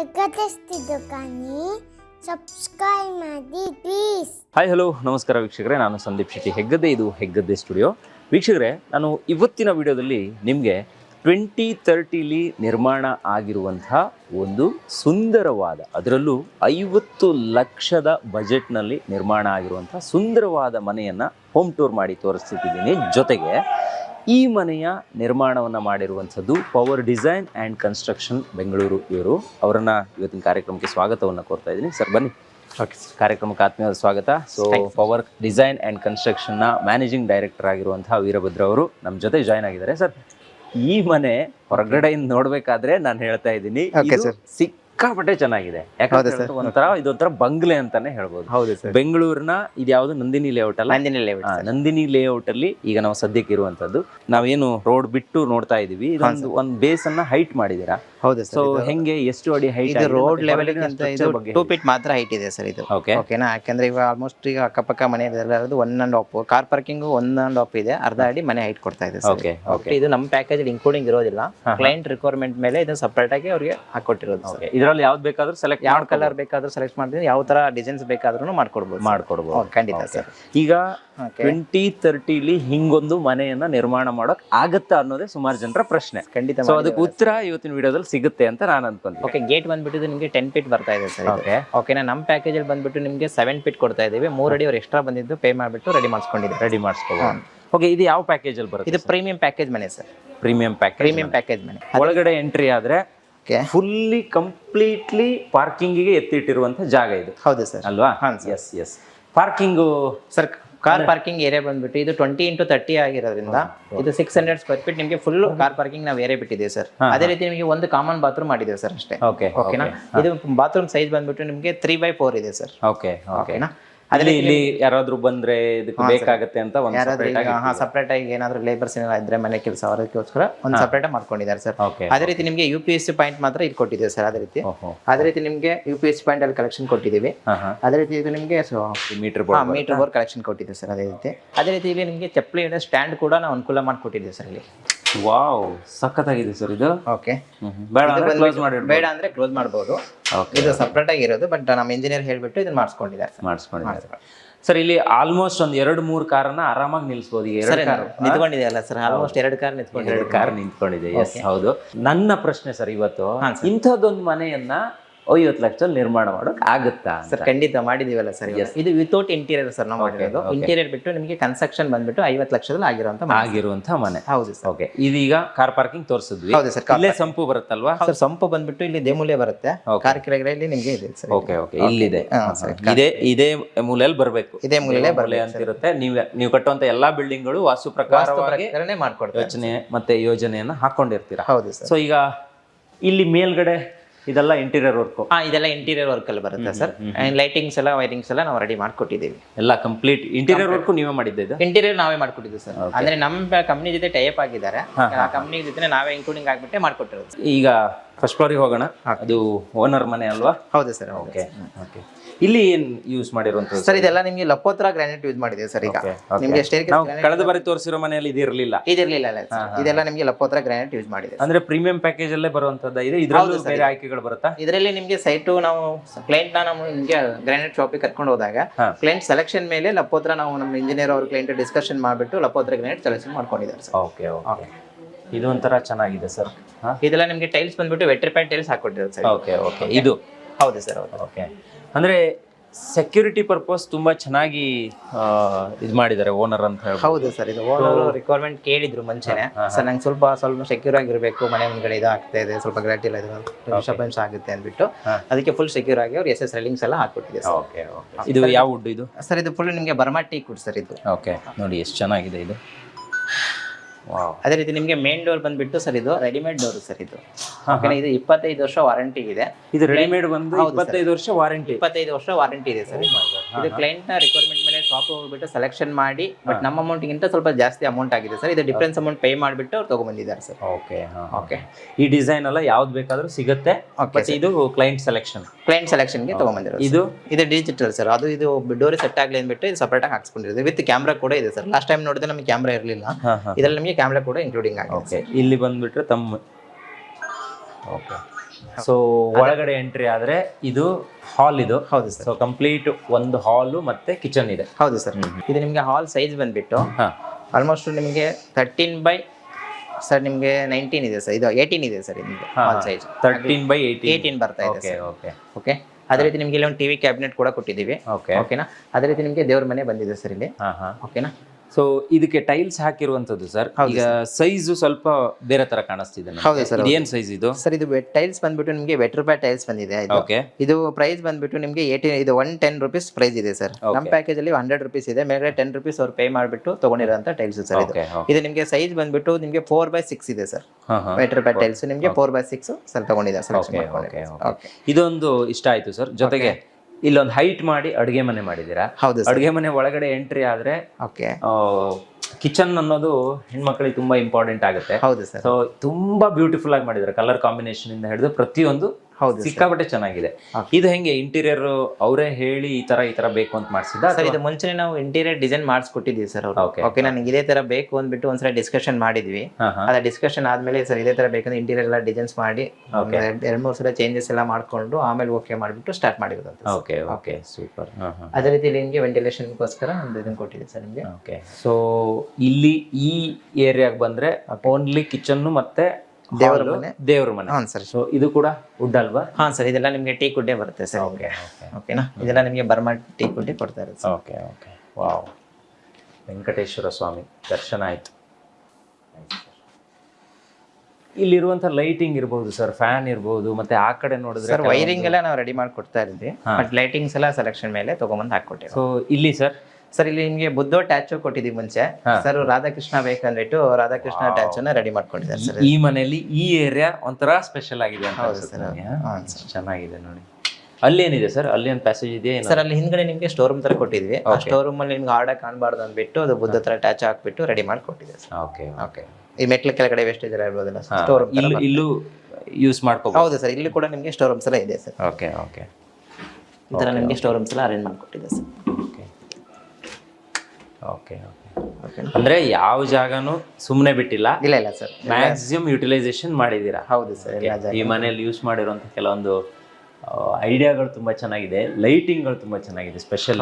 ಸಬ್ಸ್ಕ್ರೈಬ್ ಮಾಡಿ ಪ್ಲೀಸ್ ಹಾಯ್ ಹಲೋ ನಮಸ್ಕಾರ ವೀಕ್ಷಕರೇ ನಾನು ಸಂದೀಪ್ ಶೆಟ್ಟಿ. ಹೆಗ್ಗದ್ದೆ ಇದು ಹೆಗ್ಗದ್ದೆ ಸ್ಟುಡಿಯೋ ವೀಕ್ಷಕರೇ ನಾನು ಇವತ್ತಿನ ವಿಡಿಯೋದಲ್ಲಿ ನಿಮಗೆ ಟ್ವೆಂಟಿ ತರ್ಟಿಲಿ ನಿರ್ಮಾಣ ಆಗಿರುವಂತಹ ಒಂದು ಸುಂದರವಾದ ಅದರಲ್ಲೂ ಐವತ್ತು ಲಕ್ಷದ ಬಜೆಟ್ನಲ್ಲಿ ನಿರ್ಮಾಣ ಆಗಿರುವಂತಹ ಸುಂದರವಾದ ಮನೆಯನ್ನು ಹೋಮ್ ಟೂರ್ ಮಾಡಿ ತೋರಿಸ್ತಿದ್ದೀನಿ. ಜೊತೆಗೆ ಈ ಮನೆಯ ನಿರ್ಮಾಣವನ್ನು ಮಾಡಿರುವಂಥದ್ದು power design and construction Bengaluru ಇವರು. ಅವರನ್ನು ಇವತ್ತಿನ ಕಾರ್ಯಕ್ರಮಕ್ಕೆ ಸ್ವಾಗತವನ್ನು ಕೋರ್ತಾ ಇದ್ದೀನಿ. ಸರ್ ಬನ್ನಿ. ಕಾರ್ಯಕ್ರಮಕ್ಕೆ ಆತ್ಮೀಯವಾದ ಸ್ವಾಗತ. ಸೊ ಪವರ್ ಡಿಸೈನ್ ಆ್ಯಂಡ್ ಕನ್ಸ್ಟ್ರಕ್ಷನ್ನ ಮ್ಯಾನೇಜಿಂಗ್ ಡೈರೆಕ್ಟರ್ ಆಗಿರುವಂತಹ ವೀರಭದ್ರ ಅವರು ನಮ್ಮ ಜೊತೆ ಜಾಯ್ನ್ ಆಗಿದ್ದಾರೆ. ಸರ್ ಈ ಮನೆ ಹೊರಗಡೆಯಿಂದ ನೋಡ್ಬೇಕಾದ್ರೆ ನಾನು ಹೇಳ್ತಾ ಇದ್ದೀನಿ ಇದು ಸಿಕ್ಕಾಪಟ್ಟೆ ಚೆನ್ನಾಗಿದೆ. ಯಾಕಂದ್ರೆ ಒಂಥರ ಇದೊಂಥರ ಬಂಗ್ಲೆ ಅಂತಾನೆ ಹೇಳ್ಬೋದು. ಹೌದು ಸರ್ ಬೆಂಗಳೂರಿನ ಇದ್ಯಾವುದು ನಂದಿನಿ ಲೇಔಟ್ ಅಲ್ಲ? ನಂದಿನಿ ಲೇಔಟ್ ನಂದಿನಿ ಲೇಔಟ್ ಅಲ್ಲಿ ಈಗ ನಾವು ಸದ್ಯಕ್ಕೆ ಇರುವಂತದ್ದು ನಾವೇನು ರೋಡ್ ಬಿಟ್ಟು ನೋಡ್ತಾ ಇದೀವಿ. ಇದೊಂದು ಒಂದು ಬೇಸ್ ಅನ್ನ ಹೈಟ್ ಮಾಡಿದೀರಾ ಹೌದು ಸೊ ಸರ್ ಹೆಂಗೆ ಎಷ್ಟು ಅಡಿ ಹೈಟ್ ಇದೆ ರೋಡ್ ಲೆವೆಲ್ ಇದು ಟೂ ಫೀಟ್ ಮಾತ್ರ ಹೈಟ್ ಇದೆ ಸರ್ ಇದು. ಓಕೆ ಓಕೆನಾ ಯಾಕಂದ್ರೆ ಇವಾಗ ಆಲ್ಮೋಸ್ಟ್ ಈಗ ಅಕ್ಕಪಕ್ಕ ಮನೆ ಇರೋದು one and half car parking one and half ಇದೆ ಅರ್ಧ ಅಡಿ ಮನೆ ಹೈಟ್ ಕೊಡ್ತಾ ಇದೆ ಓಕೆ ಓಕೆ ಇದು ನಮ್ಮ ಪ್ಯಾಕೇಜ್ ಇನ್ಕ್ಲೂಡಿಂಗ್ ಇರೋದಿಲ್ಲ. ಕ್ಲೈಂಟ್ ರಿಕ್ವೈರ್ಮೆಂಟ್ ಮೇಲೆ ಇದನ್ನ ಸಪ್ರೇಟ್ ಆಗಿ ಅವ್ರಿಗೆ ಹಾಕೊಟ್ಟಿರೋದು ಇದರಲ್ಲಿ ಯಾವ್ದು ಬೇಕಾದ್ರೂ ಸೆಲೆಕ್ಟ್ ಯಾವ ಕಲರ್ ಬೇಕಾದ್ರೂ ಸೆಲೆಕ್ಟ್ ಮಾಡ್ತೀನಿ ಯಾವ ತರ ಡಿಸೈನ್ಸ್ ಬೇಕಾದ್ರೂ ಮಾಡ್ಕೊಡ್ಬೋದು ಮಾಡ್ಕೊಡ್ಬೋದು. ಖಂಡಿತ ಸರ್. ಈಗ. ಟ್ವೆಂಟಿ ತರ್ಟಿಲಿ ಹಿಂಗೊಂದು ಮನೆಯನ್ನ ನಿರ್ಮಾಣ ಮಾಡೋಕ್ ಆಗತ್ತಾ ಅನ್ನೋದೇ ಸುಮಾರು ಜನರ ಪ್ರಶ್ನೆ. ಖಂಡಿತ ಸೊ ಅದಕ್ಕೆ ಉತ್ತರ ಇವತ್ತಿನ ವಿಡಿಯೋದಲ್ಲಿ ಸಿಗುತ್ತೆ ಅಂತ ನಾನು ಅನ್ಕೊಂಡೆ ಓಕೆ ಗೇಟ್ ಬಂದ್ಬಿಟ್ಟು ನಿಮಗೆ ಟೆನ್ ಫೀಟ್ ಬರ್ತಾ ಇದೆ ಸರ್ ಓಕೆ ಓಕೆನಾ ನಮ್ಮ ಪ್ಯಾಕೇಜ್ ಅಲ್ಲಿ ಬಂದ್ಬಿಟ್ಟು ನಿಮಗೆ ಸೆವೆನ್ ಫೀಟ್ ಕೊಡ್ತಾ ಇದೀವಿ. ಮೂರು ಅಡಿ ಅವ್ರು ಎಕ್ಸ್ಟ್ರಾ ಬಂದಿದ್ದು ಪೇ ಮಾಡಿಬಿಟ್ಟು ರೆಡಿ ಮಾಡಿಸ್ಕೊಂಡಿದ್ದಾರೆ ರೆಡಿ ಮಾಡಿಸ್ಕೋಬಹುದು ಓಕೆ ಇದು ಯಾವ ಪ್ಯಾಕೇಜ್ ಅಲ್ಲಿ ಬರುತ್ತೆ ಇದು ಪ್ರೀಮಿಯಂ ಪ್ಯಾಕೇಜ್ ಮನೆ sir. Premium package premium package ಮನೆ. ಒಳಗಡೆ ಎಂಟ್ರಿ ಆದ್ರೆ ಫುಲ್ಲಿ ಕಂಪ್ಲೀಟ್ಲಿ ಪಾರ್ಕಿಂಗಿಗೆ ಎತ್ತಿಟ್ಟಿರುವಂತ ಜಾಗ ಇದು. ಹೌದು ಸರ್. ಅಲ್ವಾ? Yes yes parking sir car parking area ಬಂದ್ಬಿಟ್ಟು ಇದು ಟ್ವೆಂಟಿ ಇಂಟು ತರ್ಟಿ ಆಗಿರೋದ್ರಿಂದ ಇದು ಸಿಕ್ಸ್ ಹಂಡ್ರೆಡ್ ಸ್ಕ್ವೇರ್ ಫೀಟ್ ನಿಮಗೆ ಫುಲ್ ಕಾರ್ ಪಾರ್ಕಿಂಗ್ ನಾವು ಏರಿಯಾ ಬಿಟ್ಟಿದ್ದೀವಿ ಸರ್ ಅದೇ ರೀತಿ ನಿಮಗೆ ಒಂದು ಕಾಮನ್ ಬಾತ್ರೂಮ್ ಮಾಡಿದ್ದೇವೆ ಸರ್ ಅಷ್ಟೇ. ಓಕೆ ಓಕೆನಾ ಇದು ಬಾತ್ರೂಮ್ ಸೈಜ್ ಬಂದ್ಬಿಟ್ಟು ನಿಮಗೆ ತ್ರೀ ಬೈ ಫೋರ್ ಇದೆ ಸರ್ ಓಕೆ ಓಕೆ ಓಕೆನಾ ಅಲ್ಲಿ ಇಲ್ಲಿ ಯಾರಾದ್ರೂ ಬಂದ್ರೆ ಇದಕ್ಕೆ ಬೇಕಾಗುತ್ತೆ ಅಂತ ಒಂದು ಆಗಿ ಹಾ ಸಪ್ರೇಟ್ ಆಗಿ ಏನಾದ್ರು ಲೇಬರ್ಸ್ ಏನಾದ್ರು ಇದ್ರೆ ಮನೆ ಕೆಲಸ ಅದಕ್ಕೋಸ್ಕರ ಒಂದು ಸಪ್ರೇಟ್ ಮಾಡ್ಕೊಂಡಿದ್ದಾರೆ ಸರ್. ಅದೇ ರೀತಿ ನಿಮಗೆ U P S C point ಮಾತ್ರ ಇಲ್ಲಿ ಕೊಟ್ಟಿದ್ದೀವಿ ಸರ್ ಅದೇ ರೀತಿ. ಓಹೋ. ಅದೇ ರೀತಿ ನಿಮಗೆ U P S C point ಅಲ್ಲಿ ಕಲೆಕ್ಷನ್ ಕೊಟ್ಟಿದ್ದೀವಿ. ಹಾ ಹಾ. ಅದೇ ರೀತಿ ಇದು ನಿಮಗೆ meter board meter board collection ಕೊಟ್ಟಿದ್ದೀವಿ ಸರ್ ಅದೇ ರೀತಿ. ಅದೇ ರೀತಿ ಇಲ್ಲಿ ನಿಮಗೆ ಚಪ್ಪಲಿ ಇಡೋ ಸ್ಟ್ಯಾಂಡ್ ಕೂಡ ನಾವು ಅನುಕೂಲ ಮಾಡಿಕೊಟ್ಟಿದ್ದೀವಿ ಸರ್ ಇಲ್ಲಿ. ವಾವ್ ಸಖತ್ತಾಗಿದೆ ಸರ್ ಇದು. ಓಕೆ ಬೇಡ ಅಂದ್ರೆ ಕ್ಲೋಸ್ ಮಾಡಿ ಬೇಡ ಅಂದ್ರೆ ಕ್ಲೋಸ್ ಮಾಡ್ಬೋದು. ಓಕೆ ಇದು ಸಪ್ರೇಟ್ ಆಗಿ ಇರೋದು ಬಟ್ ನಮ್ಮ ಇಂಜಿನಿಯರ್ ಹೇಳ್ಬಿಟ್ಟು ಇದನ್ನ ಮಾಡಿಸ್ಕೊಂಡಿದ್ದಾರೆ ಸರ್. ಮಾಡಿಸ್ಕೊಂಡಿದ್ದಾರೆ. ಸರ್ ಇಲ್ಲಿ ಆಲ್ಮೋಸ್ಟ್ ಒಂದು ಎರಡು ಮೂರು ಕಾರನ್ನ ಆರಾಮಾಗಿ ಈಗ ಎರಡು ಕಾರ್. ನಿಂತ್ಕೊಂಡಿದೆ ಅಲ್ಲ ಸರ್? ಆಲ್ಮೋಸ್ಟ್ ಎರಡು ಕಾರ್ ನಿಂತ್ಕೊಂಡಿದೆ. ಎರಡು ಕಾರ್ ನಿಂತ್ಕೊಂಡಿದೆ. ಎಸ್ ಹೌದು. ನನ್ನ ಪ್ರಶ್ನೆ ಸರ್ ಇವತ್ತು ಇಂಥದ್ದೊಂದು ಮನೆಯನ್ನ ಐವತ್ತು ಲಕ್ಷದಲ್ಲಿ ನಿರ್ಮಾಣ ಮಾಡೋಕೆ ಆಗುತ್ತಾ ಸರ್ ಖಂಡಿತ ಮಾಡಿದೀವಲ್ಲ ಸರ್ ಇದು ವಿತೌಟ್ ಇಂಟೀರಿಯರ್ ಸರ್ ನಾವು ಮಾಡಿರೋದು. ಇಂಟೀರಿಯರ್ ಬಿಟ್ಟು ನಿಮಗೆ ಕನ್ಸ್ಟ್ರಕ್ಷನ್ ಬಂದ್ಬಿಟ್ಟು ಐವತ್ತು ಲಕ್ಷದಲ್ಲಿ ಆಗಿರುವಂತ ಆಗಿರುವಂತಹ ಆಗಿರುವಂತ ಮನೆ. ಹೌದು ಸರ್. ಓಕೆ ಇದೀಗ ಕಾರ್ ಪಾರ್ಕಿಂಗ್ ತೋರಿಸಿದ್ವಿ. ಹೌದು ಸರ್ ಇಲ್ಲೇ ಸಂಪು ಬರುತ್ತಲ್ವಾ? ಸರ್ ಸಂಪು ಬಂದ್ಬಿಟ್ಟು ಇಲ್ಲಿ ದೇಮೂಲೆ ಬರುತ್ತೆ. ಕಾರ್ ಕೆಳಗಡೆಯಲ್ಲಿ ನಿಮಗೆ ಇದೆ ಸರ್. ಓಕೆ ಓಕೆ ಇಲ್ಲಿದೆ. ಇದೇ ಇದೇ ಮೂಲೆಯಲ್ಲಿ ಬರಬೇಕು. ಇದೇ ಮೂಲೆಯಲ್ಲೇ ಬರಲಿ ಅಂತ ಇರುತ್ತೆ. ನೀವು ನೀವು ಕಟ್ಟುವಂತ ಎಲ್ಲಾ ಬಿಲ್ಡಿಂಗ್ಗಳು ವಾಸ್ತು ಪ್ರಕಾರವಾಗಿ ಮಾಡ್ಕೊಡ್ತಾರೆ. ಯೋಚನೆ ಮತ್ತೆ ಯೋಜನೆಯನ್ನ ಹಾಕೊಂಡಿರ್ತೀರಾ? ಹೌದು ಸರ್. ಸೊ ಈಗ ಇಲ್ಲಿ ಮೇಲ್ಗಡೆ ಇದೆಲ್ಲ ಇಂಟೀರಿಯರ್ ವರ್ಕ್ ಹಾ ಇದೆಲ್ಲ ಇಂಟೀರಿಯರ್ ವರ್ಕ್ ಅಲ್ಲಿ ಬರುತ್ತೆ ಸರ್. ಲೈಟಿಂಗ್ಸ್ ಎಲ್ಲ ವೈರಿಂಗ್ಸ್ ಎಲ್ಲ ನಾವು ರೆಡಿ ಮಾಡ್ಕೊಟ್ಟಿದ್ದೀವಿ. ಎಲ್ಲ ಕಂಪ್ಲೀಟ್ ಇಂಟೀರಿಯರ್ ವರ್ಕ್ ನೀವೇ ಮಾಡಿದ್ದೆ ಇದು? ಇಂಟೀರಿಯರ್ ನಾವೇ ಮಾಡ್ಕೊಟ್ಟಿದ್ದೀವಿ ಸರ್. ಅಂದ್ರೆ ನಮ್ಮ ಕಂಪ್ನಿ ಜೊತೆ ಟೈಪ್ ಆಗಿದ್ದಾರೆ. ಆ ಕಂಪ್ನಿ ಜೊತೆ ನಾವೇ ಇನ್ಕ್ಲೂಡಿಂಗ್ ಆಗಿಬಿಟ್ಟೆ ಮಾಡ್ಕೊಟ್ಟಿರೋದು. ಈಗ ಫಸ್ಟ್ ಫ್ಲೋರಿಗೆ ಹೋಗೋಣ. ಅದು ಓನರ್ ಮನೆ ಅಲ್ವಾ? ಹೌದು ಸರ್ ಓಕೆ ಓಕೆ ಇಲ್ಲಿ ಏನ್ ಯೂಸ್ ಮಾಡಿರುವಂತ ಸರ್ ಇದೆಲ್ಲ ನಿಮಗೆ ಲಪೋತ್ರ ಗ್ರಾನೈಟ್ ಯೂಸ್ ಮಾಡಿದೆ ಸರ್ ಈಗ. ನಿಮಗೆ ಸ್ಟೇರ್ ನಾವು ಕಳೆದ ಬಾರಿ ತೋರಿಸಿರೋ ಮನೆಯಲ್ಲಿ ಇದಿರಲಿಲ್ಲ ಇದಿರಲಿಲ್ಲ. ಇದೆಲ್ಲ ನಿಮಗೆ ಲಪೋತ್ರ ಗ್ರಾನೈಟ್ ಯೂಸ್ ಮಾಡಿದೆ ಅಂದ್ರೆ ಪ್ರೀಮಿಯಂ ಪ್ಯಾಕೇಜ್ ಅಲ್ಲೇ ಬರುವಂತದ್ದು ಇದೆ? ಇದರಲ್ಲೂ ಬೇರೆ ಆಯ್ಕೆಗಳು ಬರುತ್ತಾ? ಇದರಲ್ಲಿ ನಿಮಗೆ ಸೈಟು ನಾವು ಕ್ಲೈಂಟ್ನ ನಾವು ನಿಮಗೆ ಗ್ರಾನೈಟ್ ಶಾಪಿಗೆ ಕರ್ಕೊಂಡು ಹೋದಾಗ. ಕ್ಲೈಂಟ್ ಸೆಲೆಕ್ಷನ್ ಮೇಲೆ ಲಪೋತ್ರ ನಾವು ನಮ್ಮ ಇಂಜಿನಿಯರ್ ಅವ್ರ ಕ್ಲೈಂಟ್ ಡಿಸ್ಕಷನ್ ಮಾಡಿಬಿಟ್ಟು ಲಪೋತ್ರ ಗ್ರಾನೈಟ್ ಸೆಲೆಕ್ಷನ್ ಮಾಡ್ಕೊಂಡಿದ್ದಾರೆ ಸರ್. ಓಕೆ ಓಕೆ ಇದು ಒಂಥರ ಚೆನ್ನಾಗಿದೆ ಸರ್. ಹಾ? ಇದೆಲ್ಲ ನಿಮಗೆ ಟೈಲ್ಸ್ ಬಂದ್ಬಿಟ್ಟು ವೆಟ್ರಿಫೈಡ್ ಟೈಲ್ಸ್ ಹಾಕೊಟ್ಟಿರೋದು ಸರ್ ಓಕೆ ಓಕೆ ಇದು? ಹೌದು ಸರ್ ಹೌದು. ಓಕೆ ಅಂದ್ರೆ ಸೆಕ್ಯೂರಿಟಿ ಪರ್ಪಸ್ ತುಂಬಾ ಚೆನ್ನಾಗಿ ಇದು ಮಾಡಿದ್ದಾರೆ ಓನರ್ ಅಂತ ಹೇಳಿ ಹೌದು ಸರ್ ಇದು ಓನರ್ ರಿಕ್ವೈರ್ಮೆಂಟ್ ಕೇಳಿದ್ರು ಮುಂಚೆನೆ. ಸರ್ ನಂಗೆ ಸ್ವಲ್ಪ ಸ್ವಲ್ಪ ಸೆಕ್ಯೂರ್ ಆಗಿರಬೇಕು ಮನೆ ಮುಂದ್ಗಡೆ ಇದು ಆಗ್ತಾ ಇದೆ ಸ್ವಲ್ಪ ಗ್ರಾಟಿ ಇಲ್ಲ ಇದು ಡಿಸ್ಟರ್ಬೆನ್ಸ್ ಆಗುತ್ತೆ ಅಂದ್ಬಿಟ್ಟು ಅದಕ್ಕೆ ಫುಲ್ ಸೆಕ್ಯೂರ್ ಆಗಿ ಅವ್ರು ಎಸ್ ಎಸ್ ರೈಲಿಂಗ್ಸ್ ಎಲ್ಲ ಹಾಕ್ಬಿಟ್ಟಿದೆ ಓಕೆ ಓಕೆ ಇದು ಯಾವ ವುಡ್ ಇದು? ಸರ್ ಇದು ಫುಲ್ ನಿಮಗೆ ಬರ್ಮಾ ಟೀ ಕುಡ್ ಸರ್ ಇದು. ಓಕೆ ನೋಡಿ ಎಷ್ಟು ಚೆನ್ನಾಗಿದೆ ಇದು. ಅದೇ ರೀತಿ ನಿಮಗೆ ಮೇನ್ ಡೋರ್ ಬಂದ್ಬಿಟ್ಟು ಸರ್ ಇದು ರೆಡಿಮೇಡ್ ಡೋರ್ ಸರ್ ಇದು. ಓಕೆನಾ ಇದು ಇಪ್ಪತ್ತೈದು ವರ್ಷ ವಾರಂಟಿ ಇದೆ. ಇದು ರೆಡಿಮೇಡ್ ಬಂದು ಇಪ್ಪತ್ತೈದು ವರ್ಷ ವಾರಂಟಿ ಇಪ್ಪತ್ತೈದು ವರ್ಷ ವಾರಂಟಿ ಇದೆ ಸರ್ ಇದು ಕ್ಲೈಂಟ್ನ ರಿಕ್ವೈರ್ಮೆಂಟ್ ಶಾಪ್ ಹೋಗ್ಬಿಟ್ಟು ಸೆಲೆಕ್ಷನ್ ಮಾಡಿ ಬಟ್ ನಮ್ಮ ಅಮೌಂಟ್ ಗಿಂತ ಸ್ವಲ್ಪ ಜಾಸ್ತಿ ಅಮೌಂಟ್ ಆಗಿದೆ ಸರ್. ಇದು ಡಿಫ್ರೆನ್ಸ್ ಅಮೌಂಟ್ ಪೇ ಮಾಡಿಬಿಟ್ಟು ಅವ್ರು ತಗೊಂಡ್ಬಂದಿದ್ದಾರೆ ಸರ್. ಓಕೆ ಓಕೆ ಈ ಡಿಸೈನ್ ಎಲ್ಲ ಯಾವ್ದು ಬೇಕಾದರೂ ಸಿಗುತ್ತೆ ಬಟ್ ಇದು ಕ್ಲೈಂಟ್ ಸೆಲೆಕ್ಷನ್ ಕ್ಲೈಂಟ್ ಸೆಲೆಕ್ಷನ್ಗೆ ತಗೊಂಡ್ಬಂದಿರೋದು ಇದು? ಇದು ಡಿಜಿಟಲ್ ಸರ್. ಅದು ಇದು ಡೋರ್ ಸೆಟ್ ಆಗಲಿ ಅಂದ್ಬಿಟ್ಟು ಇದು ಸಪ್ರೇಟ್ ಆಗಿ ಹಾಕ್ಸ್ಕೊಂಡಿರೋದು. ವಿತ್ ಕ್ಯಾಮ್ರಾ ಕೂಡ ಇದೆ ಸರ್. ಲಾಸ್ಟ್ ಟೈಮ್ ನೋಡಿದ್ರೆ ನಮಗೆ ಕ್ಯಾಮ್ರಾ ಇರಲಿಲ್ಲ. ಇದರಲ್ಲಿ ನಮಗೆ ಕ್ಯಾಮ್ರಾ ಕೂಡ ಇನ್ಕ್ಲೂಡಿಂಗ್ ಆಗಿದೆ ಓಕೆ ಇಲ್ಲಿ ಬಂದ್ಬಿಟ್ರೆ ತಮ್ಮ ಓಕೆ ಸೊ ಒಳಗಡೆ ಎಂಟ್ರಿ ಆದ್ರೆ ಇದು ಹಾಲ್ ಇದು. ಹೌದು ಸರ್ ಸೊ ಕಂಪ್ಲೀಟ್ ಒಂದು ಹಾಲು ಮತ್ತೆ ಕಿಚನ್ ಇದೆ. ಹೌದು ಸರ್ ಇದು ನಿಮಗೆ ಹಾಲ್ ಸೈಜ್ ಬಂದ್ಬಿಟ್ಟು ಆಲ್ಮೋಸ್ಟ್ ನಿಮಗೆ ತರ್ಟೀನ್ ಬೈ ಸರ್ ನಿಮಗೆ ನೈನ್ಟೀನ್ ಇದೆ ಸರ್ ಇದು ಏಯ್ಟೀನ್ ಇದೆ ಸರ್ ನಿಮಗೆ hall size thirteen by eighteen eighteen ಬರ್ತಾ ಇದೆ ಓಕೆ ಓಕೆ ಓಕೆ ಅದೇ ರೀತಿ ನಿಮಗೆ ಇಲ್ಲಿ ಒಂದು ಟಿವಿ ಕ್ಯಾಬಿನೆಟ್ ಕೂಡ ಕೊಟ್ಟಿದ್ದೀವಿ. ಓಕೆ ಓಕೆನಾ ಅದೇ ರೀತಿ ನಿಮಗೆ ದೇವ್ರ ಮನೆ ಬಂದಿದೆ ಸರ್ ಇಲ್ಲಿ. ಹಾ ಹಾ. ಓಕೆನಾ ಸೊ ಇದಕ್ಕೆ ಟೈಲ್ಸ್ ಹಾಕಿರುವಂತದ್ದು ಸರ್ ಈಗ ಸೈಜು ಸ್ವಲ್ಪ ಬೇರೆ ತರ ಕಾಣಿಸ್ತಿದೆ. ಹೌದು ಇದು ಏನ್ ಸೈಜ್ ಇದು? ಸರ್ ಇದು ಟೈಲ್ಸ್ ಬಂದ್ಬಿಟ್ಟು ನಿಮಗೆ ವೆಟ್ ರೂಪಾಯಿ ಟೈಲ್ಸ್ ಬಂದಿದೆ ಇದು ಓಕೆ ಇದು ಪ್ರೈಸ್ ಬಂದ್ಬಿಟ್ಟು ನಿಮಗೆ ಏಯ್ಟಿ ಇದು ಒನ್ ಟೆನ್ ರುಪೀಸ್ ಪ್ರೈಸ್ ಇದೆ ಸರ್ ನಮ್ಮ ಪ್ಯಾಕೇಜ್ ಅಲ್ಲಿ ಹಂಡ್ರೆಡ್ ರುಪೀಸ್ ಇದೆ. ಮೇಲ್ಗಡೆ ಟೆನ್ ರುಪೀಸ್ ಅವ್ರು ಪೇ ಮಾಡಿಬಿಟ್ಟು ತಗೊಂಡಿರೋಂಥ ಟೈಲ್ಸ್ ಸರ್ ಇದು. ಇದು ನಿಮಗೆ ಸೈಜ್ ಬಂದ್ಬಿಟ್ಟು ನಿಮಗೆ ಫೋರ್ ಬೈ ಸಿಕ್ಸ್ ಇದೆ ಸರ್ ವೆಟ್ ರೂಪಾಯಿ ಟೈಲ್ಸ್ ನಿಮಗೆ ಫೋರ್ ಬೈ ಸಿಕ್ಸ್ ಸರ್ ತಗೊಂಡಿದೆ ಸರ್ ಇದೊಂದು ಇಷ್ಟ ಆಯ್ತು ಸರ್ ಜೊತೆಗೆ ಇಲ್ಲೊಂದು ಹೈಟ್ ಮಾಡಿ ಅಡುಗೆ ಮನೆ ಮಾಡಿದ್ದೀರಾ? ಹೌದು ಅಡುಗೆ ಮನೆ ಒಳಗಡೆ ಎಂಟ್ರಿ ಆದ್ರೆ ಓಕೆ. ಕಿಚನ್ ಅನ್ನೋದು ಹೆಣ್ಮಕ್ಳಿಗೆ ತುಂಬಾ ಇಂಪಾರ್ಟೆಂಟ್ ಆಗುತ್ತೆ. ಹೌದು ಸರ್. ಸೊ ತುಂಬಾ ಬ್ಯೂಟಿಫುಲ್ ಆಗಿ ಮಾಡಿದ್ದಾರೆ. ಕಲರ್ ಕಾಂಬಿನೇಷನ್ ಇಂದ ಹಿಡಿದು ಪ್ರತಿಯೊಂದು ಹೌದು ಸಿಕ್ಕಾಪಟ್ಟೆ ಚೆನ್ನಾಗಿದೆ. ಇದು ಹೆಂಗೆ ಇಂಟೀರಿಯರ್ ಅವರೇ ಹೇಳಿ ಈ ತರ ಈ ತರ ಬೇಕು ಅಂತ ಮಾಡಿಸಿದ ಸರ್ ಇದು ಮುಂಚೆನೆ ನಾವು ಇಂಟೀರಿಯರ್ ಡಿಸೈನ್ ಮಾಡಿಸ್ಕೊಟ್ಟಿದ್ದೀವಿ ಸರ್ ಅವರು. ಓಕೆ ನನಗೆ ಇದೇ ತರ ಬೇಕು ಅಂದ್ಬಿಟ್ಟು ಒಂದ್ಸಲ ಡಿಸ್ಕಷನ್ ಮಾಡಿದ್ವಿ. ಅದ ಡಿಸ್ಕಷನ್ ಆದ್ಮೇಲೆ ಸರ್ ಇದೇ ತರ ಬೇಕಂದ್ರೆ ಇಂಟೀರಿಯರ್ ಎಲ್ಲ ಡಿಸೈನ್ಸ್ ಮಾಡಿ ಎರಡ್ ಮೂರು ಸಲ ಚೇಂಜಸ್ ಎಲ್ಲ ಮಾಡ್ಕೊಂಡು ಆಮೇಲೆ ಓಕೆ ಮಾಡಿಬಿಟ್ಟು ಸ್ಟಾರ್ಟ್ ಮಾಡಿರೋದು ಓಕೆ ಓಕೆ ಸೂಪರ್ ಅದೇ ರೀತಿ ನಿಮಗೆ ವೆಂಟಿಲೇಷನ್ಗೋಸ್ಕರ ಒಂದು ಇದನ್ನ ಕೊಟ್ಟಿದೆ ಸರ್ ನಿಮಗೆ. ಓಕೆ ಸೊ ಇಲ್ಲಿ ಈ ಏರಿಯಾಗೆ ಬಂದ್ರೆ ಓನ್ಲಿ ಕಿಚನ್ ಮತ್ತೆ ದೇವರ ಮನೆ. ದೇವ್ರ ಮನೆ. ಹಾಂ ಸರ್. ಸೊ ಇದು ಕೂಡ ವುಡ್ ಅಲ್ವಾ? ಹಾಂ ಸರ್ ಇದೆಲ್ಲ ನಿಮಗೆ ಟೀ ಕುಡ್ಡೆ ಬರುತ್ತೆ ಸರ್. ಓಕೆ ಓಕೆ ಓಕೆನಾ ಇದೆಲ್ಲ ನಿಮಗೆ ಬರ್ಮಾ ಟೀ ಕುಡ್ಡೆ ಕೊಡ್ತಾ sir. Okay okay wow Venkateshwara Swamy ದರ್ಶನ ಆಯ್ತು. ಇಲ್ಲಿರುವಂತ ಲೈಟಿಂಗ್ ಇರಬಹುದು ಸರ್ ಫ್ಯಾನ್ ಇರಬಹುದು ಮತ್ತೆ ಆ ಕಡೆ ನೋಡಿದ್ರೆ ಸರ್ ವೈರಿಂಗ್ ಎಲ್ಲ ನಾವು ರೆಡಿ ಮಾಡಿ ಕೊಡ್ತಾ ಇದ್ದೀವಿ ಬಟ್ ಲೈಟಿಂಗ್ಸ್ ಎಲ್ಲ ಸೆಲೆಕ್ಷನ್ ಮೇಲೆ ತಗೊಂಬಂದು ಹಾಕೊಟ್ಟೆ ಸೊ ಇಲ್ಲಿ ಸರ್ ಸರ್ ಇಲ್ಲಿ ನಿಮಗೆ ಬುದ್ಧ ಟ್ಯಾಚು ಕೊಟ್ಟಿದ್ದೀವಿ ಮುಂಚೆ. ಸರ್ ರಾಧಾಕೃಷ್ಣ ಬೇಕಂದ್ಬಿಟ್ಟು ರಾಧಾಕೃಷ್ಣ ಟ್ಯಾಚನ್ನ ರೆಡಿ ಮಾಡ್ಕೊಂಡಿದ್ದಾರೆ ಸರ್ ಈ ಮನೆಯಲ್ಲಿ ಈ ಏರಿಯಾ ಒಂಥರ ಸ್ಪೆಷಲ್ ಆಗಿದೆ ಅಂತ ಅನ್ಸುತ್ತೆ sir. ನನಗೆ, ಹಾ? ಚೆನ್ನಾಗಿದೆ ನೋಡಿ. ಅಲ್ಲಿ ಏನಿದೆ ಸರ್ ಅಲ್ಲಿ ಒಂದು ಪ್ಯಾಸೇಜ್ ಇದೆಯಾ ಏನು? ಸರ್ ಅಲ್ಲಿ ಹಿಂದ್ಗಡೆ ನಿಮಗೆ ಸ್ಟೋರ್ ರೂಮ್ ತರ ಕೊಟ್ಟಿದ್ವಿ ಆ ಸ್ಟೋರ್ ರೂಮ್ ಅಲ್ಲಿ ನಿಮ್ಗೆ ಆರ್ಡರ್ ಕಾಣಬಾರ್ದು ಅಂದ್ಬಿಟ್ಟು ಅದು ಬುದ್ಧ ತರ ಟ್ಯಾಚ್ ಹಾಕ್ಬಿಟ್ಟು ರೆಡಿ ಮಾಡಿ ಕೊಟ್ಟಿದೆ ಸರ್ ಓಕೆ ಓಕೆ ಈ ಮೆಟ್ಲ ಕೆಳಗಡೆ ವೇಸ್ಟೇಜ್ ಇರ್ಬೋದಲ್ಲ ಸ್ಟೋರ್ ರೂಮ್ ಇಲ್ಲೂ ಇಲ್ಲೂ ಯೂಸ್ ಮಾಡ್ಕೋಬಹುದು ಹೌದು ಸರ್ ಇಲ್ಲಿ ಕೂಡ ನಿಮಗೆ ಸ್ಟೋರ್ ರೂಮ್ಸ್ ಎಲ್ಲ ಇದೆ ಸರ್ ಓಕೆ ಓಕೆ ಈ ತರ ನಿಮಗೆ ಸ್ಟೋರ್ ರೂಮ್ಸ್ ಎಲ್ಲ ಅರೇಂಜ್ ಮಾಡಿಕೊಟ್ಟಿದೆ ಸರ್ ಓಕೆ ಓಕೆ ಓಕೆ ಅಂದ್ರೆ ಯಾವ ಜಾಗನೂ ಸುಮ್ಮನೆ ಬಿಟ್ಟಿಲ್ಲ. ಇಲ್ಲ ಇಲ್ಲ ಸರ್. ಮ್ಯಾಕ್ಸಿಮಮ್ ಯುಟಿಲೈಸೇಷನ್ ಮಾಡಿದ್ದೀರಾ? ಹೌದು ಸರ್ ಈ ಮನೆಯಲ್ಲಿ ಯೂಸ್ ಮಾಡಿರುವಂಥ ಕೆಲವೊಂದು ಐಡಿಯಾಗಳು ತುಂಬಾ ಚೆನ್ನಾಗಿದೆ ಲೈಟಿಂಗ್ಗಳು ತುಂಬಾ ಚೆನ್ನಾಗಿದೆ ಸ್ಪೆಷಲ್